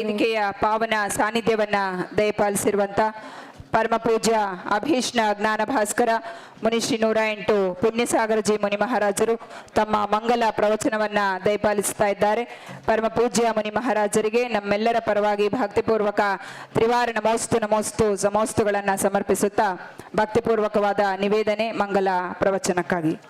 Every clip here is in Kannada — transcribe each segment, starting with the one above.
ವೇದಿಕೆಯ ಪಾವನ ಸಾನ್ನಿಧ್ಯವನ್ನ ದಯಪಾಲಿಸಿರುವಂತ ಪರಮ ಪೂಜ್ಯ ಅಭೀಷ್ಣ ಜ್ಞಾನ ಭಾಸ್ಕರ ಮುನಿಶ್ರೀ ನೂರ ಎಂಟು ಪುಣ್ಯಸಾಗರಜಿ ಮುನಿ ಮಹಾರಾಜರು ತಮ್ಮ ಮಂಗಲ ಪ್ರವಚನವನ್ನ ದಯಪಾಲಿಸ್ತಾ ಇದ್ದಾರೆ. ಪರಮ ಪೂಜ್ಯ ಮುನಿ ಮಹಾರಾಜರಿಗೆ ನಮ್ಮೆಲ್ಲರ ಪರವಾಗಿ ಭಕ್ತಿಪೂರ್ವಕ ತ್ರಿವಾರ ನಮೋಸ್ತು ನಮೋಸ್ತು ಸಮೋಸ್ತುಗಳನ್ನ ಸಮರ್ಪಿಸುತ್ತಾ ಭಕ್ತಿಪೂರ್ವಕವಾದ ನಿವೇದನೆ ಮಂಗಲ ಪ್ರವಚನಕ್ಕಾಗಿ.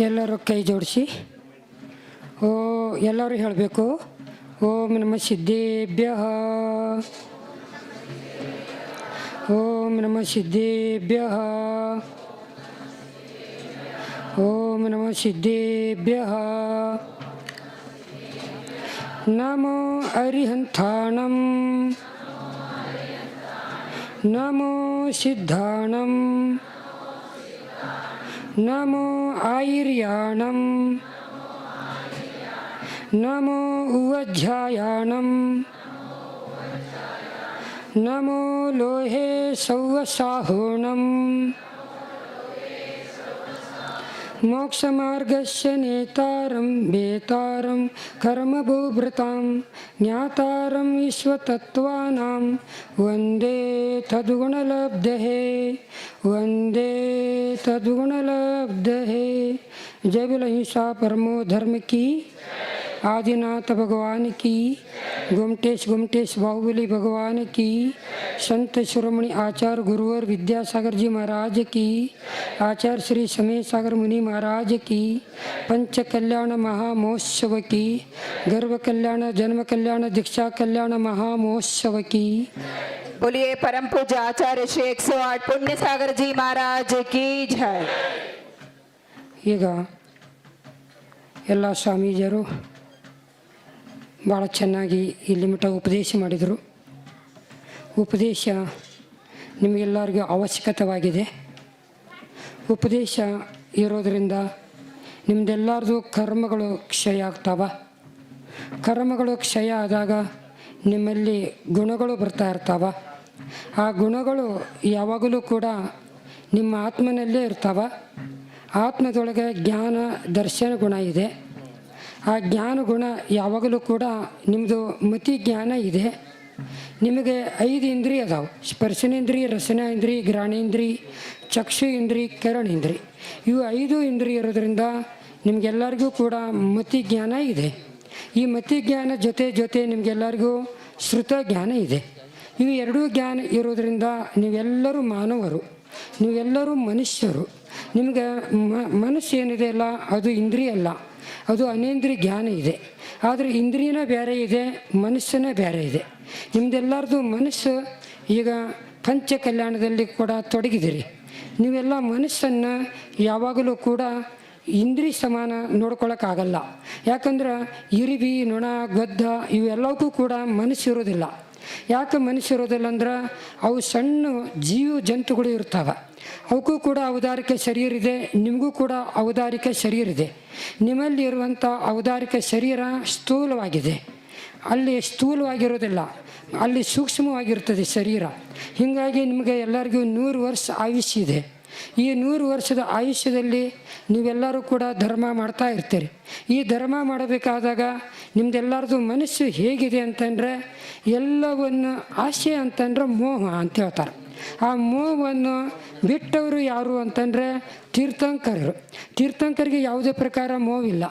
ಎಲ್ಲರೂ ಕೈ ಜೋಡಿಸಿ ಓ ಎಲ್ಲರೂ ಹೇಳಬೇಕು ಓಂ ನಮ ಸಿದ್ದೇಭ್ಯ ಓಂ ನಮ ಸಿದ್ದೇಭ್ಯ ಓಂ ನಮ ಸಿದ್ದೇಭ್ಯ ನಮೋ ಅರಿಹಂಥಾಣಂ ನಮೋ ಸಿದ್ಧಾಣಂ नमो आयुर्याणं नमो उवध्यायानं नमो लोहे सौवसाहोणम्। मोक्षमार्गस्य नेतारं, वेतारं, कर्मभूभृतां, ज्ञातारं विश्वतत्त्वानां। वंदे तद्गुणलब्धे वंदे तद्गुणलब्धे जय बोल परमो धर्म की आदिनाथ भगवान की गुमटेश गुमटेश बाहुबली भगवान की संत शिरोमणि आचार्य गुरुवर विद्यासागर जी महाराज की आचार्य श्री समय सागर मुनि महाराज की पंच कल्याण महामहोत्सव की गर्भ कल्याण जन्म कल्याण दीक्षा कल्याण महामहोत्सव की बोलिए परम पूज्य आचार्य श्री एक सौ आठ पुण्य सागर जी महाराज की जय ಈಗ ಎಲ್ಲ ಸ್ವಾಮೀಜಿಯರು ಭಾಳ ಚೆನ್ನಾಗಿ ಇಲ್ಲಿ ಮಟ್ಟ ಉಪದೇಶ ಮಾಡಿದರು. ಉಪದೇಶ ನಿಮಗೆಲ್ಲರಿಗೂ ಅವಶ್ಯಕತವಾಗಿದೆ. ಉಪದೇಶ ಇರೋದರಿಂದ ನಿಮ್ಮದೆಲ್ಲರದು ಕರ್ಮಗಳು ಕ್ಷಯ ಆಗ್ತಾವ. ಕರ್ಮಗಳು ಕ್ಷಯ ಆದಾಗ ನಿಮ್ಮಲ್ಲಿ ಗುಣಗಳು ಬರ್ತಾ ಇರ್ತಾವ. ಆ ಗುಣಗಳು ಯಾವಾಗಲೂ ಕೂಡ ನಿಮ್ಮ ಆತ್ಮನಲ್ಲೇ ಇರ್ತಾವ. ಆತ್ಮದೊಳಗೆ ಜ್ಞಾನ, ದರ್ಶನ ಗುಣ ಇದೆ. ಆ ಜ್ಞಾನ ಗುಣ ಯಾವಾಗಲೂ ಕೂಡ ನಿಮ್ಮದು ಮತಿ ಜ್ಞಾನ ಇದೆ. ನಿಮಗೆ ಐದು ಇಂದ್ರಿಯ ಅದಾವೆ. ಸ್ಪರ್ಶನೇಂದ್ರಿಯ ರಸನೇಂದ್ರಿ ಗ್ರಾಣೇಂದ್ರಿ ಚಕ್ಷು ಇಂದ್ರಿ ಕರಣೇಂದ್ರಿ. ಇವು ಐದು ಇಂದ್ರಿಯ ಇರೋದ್ರಿಂದ ನಿಮಗೆಲ್ಲರಿಗೂ ಕೂಡ ಮತಿ ಜ್ಞಾನ ಇದೆ. ಈ ಮತಿ ಜ್ಞಾನ ಜೊತೆ ಜೊತೆ ನಿಮಗೆಲ್ಲರಿಗೂ ಶ್ರುತ ಜ್ಞಾನ ಇದೆ. ಇವು ಎರಡೂ ಜ್ಞಾನ ಇರೋದ್ರಿಂದ ನೀವೆಲ್ಲರೂ ಮಾನವರು. ನೀವೆಲ್ಲರೂ ಮನುಷ್ಯರು. ನಿಮಗೆ ಮನಸ್ಸು ಏನಿದೆ ಅಲ್ಲ, ಅದು ಇಂದ್ರಿಯ ಅಲ್ಲ ಅದು ಅನೇಂದ್ರಿಯ ಜ್ಞಾನ ಇದೆ. ಆದರೆ ಇಂದ್ರಿಯನೇ ಬೇರೆ ಇದೆ ಮನಸ್ಸನೇ ಬೇರೆ ಇದೆ. ನಿಮ್ದೆಲ್ಲರದು ಮನಸ್ಸು ಈಗ ಪಂಚ ಕಲ್ಯಾಣದಲ್ಲಿ ಕೂಡ ತೊಡಗಿದಿರಿ. ನೀವೆಲ್ಲ ಮನಸ್ಸನ್ನು ಯಾವಾಗಲೂ ಕೂಡ ಇಂದ್ರಿ ಸಮಾನ ನೋಡ್ಕೊಳಕ್ಕಾಗಲ್ಲ. ಯಾಕಂದ್ರೆ ಇರಿಬಿ ನೊಣ, ಗದ್ದ ಇವೆಲ್ಲವಕ್ಕೂ ಕೂಡ ಮನಸ್ಸು ಇರೋದಿಲ್ಲ ಯಾಕೆ ಮನುಷ್ಯ ಇರೋದಿಲ್ಲ ಅಂದ್ರೆ ಅವು ಸಣ್ಣ ಜೀವ ಜಂತುಗಳು ಇರ್ತಾವೆ. ಅವಕ್ಕೂ ಕೂಡ ಅವಧಾರಿಕ ಶರೀರ ಇದೆ ನಿಮಗೂ ಕೂಡ ಅವಧಾರಿಕ ಶರೀರ ಇದೆ ನಿಮ್ಮಲ್ಲಿ ಇರುವಂಥ ಅವಧಾರಿಕ ಶರೀರ ಸ್ಥೂಲವಾಗಿದೆ. ಅಲ್ಲಿ ಸ್ಥೂಲವಾಗಿರೋದಿಲ್ಲ, ಅಲ್ಲಿ ಸೂಕ್ಷ್ಮವಾಗಿರ್ತದೆ ಶರೀರ. ಹೀಗಾಗಿ ನಿಮಗೆ ಎಲ್ಲರಿಗೂ ನೂರು ವರ್ಷ ಆಯುಷ್ಯ ಇದೆ. ಈ ನೂರು ವರ್ಷದ ಆಯುಷ್ಯದಲ್ಲಿ ನೀವೆಲ್ಲರೂ ಕೂಡ ಧರ್ಮ ಮಾಡ್ತಾ ಇರ್ತೀರಿ. ಈ ಧರ್ಮ ಮಾಡಬೇಕಾದಾಗ ನಿಮ್ದೆಲ್ಲರದು ಮನಸ್ಸು ಹೇಗಿದೆ ಅಂತಂದರೆ ಎಲ್ಲವನ್ನು ಆಸೆ ಅಂತಂದ್ರೆ ಮೋಹ ಅಂತ ಹೇಳ್ತಾರೆ. ಆ ಮೋಹವನ್ನು ಬಿಟ್ಟವರು ಯಾರು ಅಂತಂದರೆ ತೀರ್ಥಂಕರರು. ತೀರ್ಥಂಕರಿಗೆ ಯಾವುದೇ ಪ್ರಕಾರ ಮೋವಿಲ್ಲ,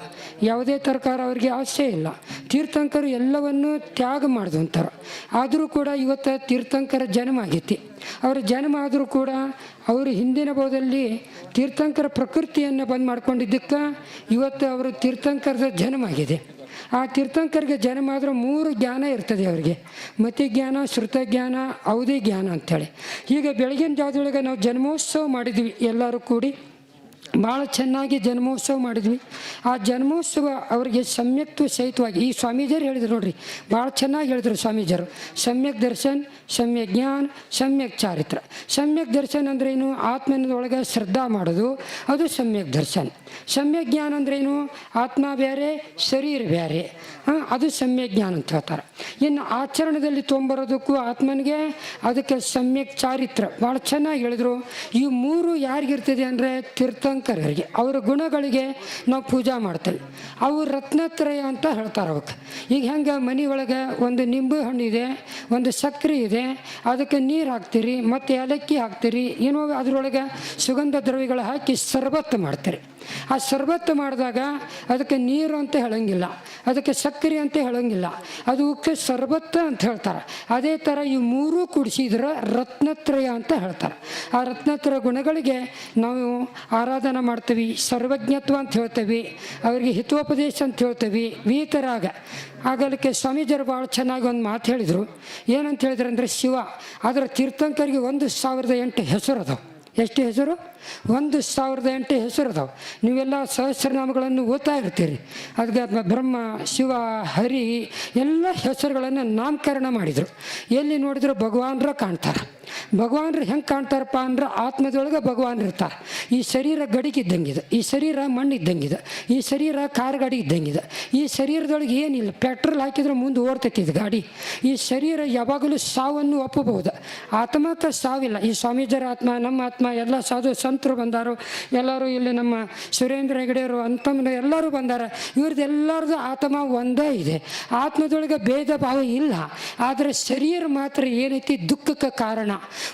ಯಾವುದೇ ಪ್ರಕಾರ ಅವರಿಗೆ ಆಸೆ ಇಲ್ಲ. ತೀರ್ಥಂಕರು ಎಲ್ಲವನ್ನು ತ್ಯಾಗ ಮಾಡಿದಂಥರು ಆದರೂ ಕೂಡ ಇವತ್ತು ತೀರ್ಥಂಕರ ಜನ್ಮ ಆಗೈತಿ. ಅವರ ಜನ್ಮ ಆದರೂ ಕೂಡ ಅವರು ಹಿಂದಿನ ಬೋದಲ್ಲಿ ತೀರ್ಥಂಕರ ಪ್ರಕೃತಿಯನ್ನು ಬಂದ್ ಮಾಡ್ಕೊಂಡಿದ್ದಕ್ಕೆ ಇವತ್ತು ಅವರು ತೀರ್ಥಂಕರದ ಜನ್ಮ ಆಗಿದೆ. ಆ ತೀರ್ಥಂಕರಿಗೆ ಜನ್ಮ ಆದರೂ ಮೂರು ಜ್ಞಾನ ಇರ್ತದೆ ಅವರಿಗೆ. ಮತಿ ಜ್ಞಾನ, ಶ್ರುತ ಜ್ಞಾನ ಅವಧಿ ಜ್ಞಾನ ಅಂಥೇಳಿ. ಈಗ ಬೆಳಗಿನ ಜಾವದೊಳಗೆ ನಾವು ಜನ್ಮೋತ್ಸವ ಮಾಡಿದ್ವಿ, ಎಲ್ಲರೂ ಕೂಡಿ. ಭಾಳ ಚೆನ್ನಾಗಿ ಜನ್ಮೋತ್ಸವ ಮಾಡಿದ್ವಿ. ಆ ಜನ್ಮೋತ್ಸವ ಅವರಿಗೆ ಸಮ್ಯಕ್ತು ಸಹಿತವಾಗಿ, ಈ ಸ್ವಾಮೀಜಿಯರು ಹೇಳಿದ್ರು ನೋಡ್ರಿ, ಭಾಳ ಚೆನ್ನಾಗಿ ಹೇಳಿದ್ರು ಸ್ವಾಮೀಜಿಯರು ಸಮ್ಯಕ್ ದರ್ಶನ್, ಸಮ್ಯಕ್ ಜ್ಞಾನ, ಸಮ್ಯಕ್ ಚಾರಿತ್ರ. ಸಮ್ಯಕ್ ದರ್ಶನ್ ಅಂದ್ರೇನು ಆತ್ಮನದೊಳಗೆ ಶ್ರದ್ಧಾ ಮಾಡೋದು, ಅದು ಸಮ್ಯಕ್ ದರ್ಶನ್. ಸಮ್ಯಕ್ ಜ್ಞಾನ ಅಂದ್ರೇನು? ಆತ್ಮ ಬೇರೆ ಶರೀರ ಬೇರೆ ಹಾಂ, ಅದು ಸಮ್ಯ ಜ್ಞಾನ ಅಂತ ಹೇಳ್ತಾರೆ. ಇನ್ನು ಆಚರಣೆದಲ್ಲಿ ತೊಗೊಂಬರೋದಕ್ಕೂ ಆತ್ಮನಿಗೆ ಅದಕ್ಕೆ ಸಮ್ಯಕ್ ಚಾರಿತ್ರ. ಭಾಳ ಚೆನ್ನಾಗಿ ಹೇಳಿದ್ರು. ಈ ಮೂರು ಯಾರಿಗಿರ್ತದೆ ಅಂದರೆ ತೀರ್ಥಂಕರರಿಗೆ. ಅವರ ಗುಣಗಳಿಗೆ ನಾವು ಪೂಜಾ ಮಾಡ್ತೇವೆ. ಅವು ರತ್ನತ್ರಯ ಅಂತ ಹೇಳ್ತಾರೆ ಅವಕ್ಕೆ. ಈಗ ಹೆಂಗೆ ಮನೆ ಒಳಗೆ ಒಂದು ನಿಂಬೆ ಹಣ್ಣು ಇದೆ, ಒಂದು ಸಕ್ಕರೆ ಇದೆ, ಅದಕ್ಕೆ ನೀರು ಹಾಕ್ತೀರಿ, ಮತ್ತು ಏಲಕ್ಕಿ ಹಾಕ್ತೀರಿ, ಏನೋ ಅದರೊಳಗೆ ಸುಗಂಧ ದ್ರವ್ಯಗಳು ಹಾಕಿ ಸರ್ಬತ್ತು ಮಾಡ್ತೀರಿ. ಆ ಶರ್ಬತ್ತು ಮಾಡಿದಾಗ ಅದಕ್ಕೆ ನೀರು ಅಂತ ಹೇಳೋಂಗಿಲ್ಲ, ಅದಕ್ಕೆ ಸಕ್ಕರೆ ಅಂತ ಹೇಳಂಗಿಲ್ಲ ಅದಕ್ಕೆ ಶರ್ಬತ್ತು ಅಂತ ಹೇಳ್ತಾರೆ. ಅದೇ ಥರ ಈ ಮೂರೂ ಕುಡಿಸಿದ್ರೆ ರತ್ನತ್ರಯ ಅಂತ ಹೇಳ್ತಾರೆ. ಆ ರತ್ನತ್ರಯ ಗುಣಗಳಿಗೆ ನಾವು ಆರಾಧನೆ ಮಾಡ್ತೀವಿ, ಸರ್ವಜ್ಞತ್ವ ಅಂತ ಹೇಳ್ತೀವಿ, ಅವರಿಗೆ ಹಿತೋಪದೇಶ ಅಂತ ಹೇಳ್ತೀವಿ ವೀತರಾಗ ಆಗಲಿಕ್ಕೆ ಸ್ವಾಮೀಜರು ಭಾಳ ಚೆನ್ನಾಗಿ ಒಂದು ಮಾತು ಹೇಳಿದರು. ಏನಂತ ಹೇಳಿದ್ರು ಅಂದರೆ ಶಿವ, ಅದರ ತೀರ್ಥಂಕರಿಗೆ ಒಂದು ಸಾವಿರದ ಎಂಟು ಹೆಸರು ಅದಾವೆ. ಎಷ್ಟು ಹೆಸರು? ಒಂದು ಸಾವಿರದ ಎಂಟು ಹೆಸರು ಅದಾವೆ. ನೀವೆಲ್ಲ ಸಹಸ್ರನಾಮಗಳನ್ನು ಓದ್ತಾ ಇರ್ತೀರಿ. ಅದಕ್ಕೆ ಬ್ರಹ್ಮ, ಶಿವ, ಹರಿ, ಎಲ್ಲ ಹೆಸರುಗಳನ್ನು ನಾಮಕರಣ ಮಾಡಿದರು. ಎಲ್ಲಿ ನೋಡಿದ್ರು ಭಗವಾನರ ಕಾಣ್ತಾರೆ. ಭಗವಾನ್ರು ಹೆಂಗೆ ಕಾಣ್ತಾರಪ್ಪ ಅಂದ್ರೆ ಆತ್ಮದೊಳಗೆ ಭಗವಾನ್ ಇರ್ತಾರೆ. ಈ ಶರೀರ ಗಡಿಗಿದ್ದಂಗಿದೆ ಈ ಶರೀರ ಮಣ್ಣು ಇದ್ದಂಗಿದೆ, ಈ ಶರೀರ ಕಾರ್ ಗಾಡಿ ಇದ್ದಂಗಿದೆ, ಈ ಶರೀರದೊಳಗೆ ಏನಿಲ್ಲ, ಪೆಟ್ರೋಲ್ ಹಾಕಿದ್ರೆ ಮುಂದೆ ಓಡ್ತೈತಿ ಇದು ಗಾಡಿ. ಈ ಶರೀರ ಯಾವಾಗಲೂ ಸಾವನ್ನು ಒಪ್ಪಬಹುದು. ಆತ್ಮಕ್ಕೆ ಸಾವಿಲ್ಲ. ಈ ಸ್ವಾಮೀಜರ ಆತ್ಮ, ನಮ್ಮ ಆತ್ಮ, ಎಲ್ಲ ಸಾಧು ಸಂತರು ಬಂದಾರು. ಎಲ್ಲರೂ ಇಲ್ಲಿ ನಮ್ಮ ಸುರೇಂದ್ರ ಹೆಗಡೆಯವರು ಅಂತಮ್ಮನ ಎಲ್ಲರೂ ಬಂದಾರ. ಇವ್ರದ್ದು ಎಲ್ಲರದ್ದು ಆತ್ಮ ಒಂದೇ ಇದೆ. ಆತ್ಮದೊಳಗೆ ಭೇದ ಭಾವ ಇಲ್ಲ. ಆದರೆ ಶರೀರ ಮಾತ್ರ ಏನೈತಿ? ದುಃಖಕ್ಕೆ ಕಾರಣ.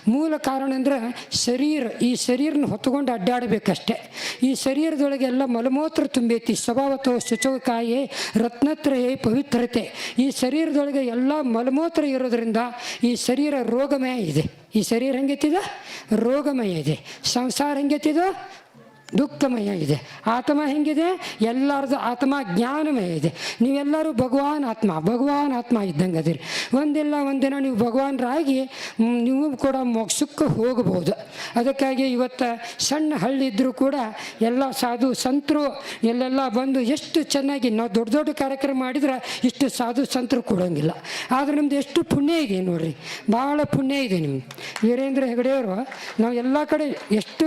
ಮೂಲ ಕಾರಣ ಅಂದರೆ ಶರೀರ, ಈ ಶರೀರನ ಹೊತ್ತುಕೊಂಡು ಅಡ್ಡಾಡಬೇಕಷ್ಟೆ. ಈ ಶರೀರದೊಳಗೆ ಎಲ್ಲ ಮಲಮೂತ್ರ ತುಂಬೈತಿ ಸ್ವಭಾವತೋ ಶುಚವಕಾಯೇ ರತ್ನತ್ರಯೇ ಪವಿತ್ರತೆ. ಈ ಶರೀರದೊಳಗೆ ಎಲ್ಲ ಮಲಮೂತ್ರ ಇರೋದ್ರಿಂದ ಈ ಶರೀರ ರೋಗಮಯ ಇದೆ. ಈ ಶರೀರ ಹೆಂಗೆತ್ತಿದ ರೋಗಮಯ ಇದೆ. ಸಂಸಾರ ಹೆಂಗೈತಿದ? ದುಃಖಮಯ ಇದೆ ಆತ್ಮ ಹೆಂಗಿದೆ? ಎಲ್ಲರದು ಆತ್ಮ ಜ್ಞಾನಮಯ ಇದೆ. ನೀವೆಲ್ಲರೂ ಭಗವಾನ್ ಆತ್ಮ ಭಗವಾನ್ ಆತ್ಮ ಇದ್ದಂಗೆ ಅದಿರಿ. ಒಂದಿಲ್ಲ ಒಂದಿನ ನೀವು ಭಗವಾನರಾಗಿ ನೀವು ಕೂಡ ಮೋಕ್ಷಕ್ಕೆ ಹೋಗಬಹುದು. ಅದಕ್ಕಾಗಿ ಇವತ್ತು ಸಣ್ಣ ಹಳ್ಳಿ ಇದ್ದರೂ ಕೂಡ ಎಲ್ಲ ಸಾಧು ಸಂತರು, ಎಲ್ಲೆಲ್ಲ ಬಂದು ಎಷ್ಟು ಚೆನ್ನಾಗಿ ನಾವು ದೊಡ್ಡ ದೊಡ್ಡ ಕಾರ್ಯಕ್ರಮ ಮಾಡಿದ್ರೆ ಇಷ್ಟು ಸಾಧು ಸಂತರು ಕೊಡೋಂಗಿಲ್ಲ. ಆದರೆ ನಿಮ್ದು ಎಷ್ಟು ಪುಣ್ಯ ಇದೆ ನೋಡ್ರಿ. ಭಾಳ ಪುಣ್ಯ ಇದೆ ನಿಮ್ಮ ವೀರೇಂದ್ರ ಹೆಗಡೆಯವರು ನಾವು ಎಲ್ಲ ಕಡೆ ಎಷ್ಟು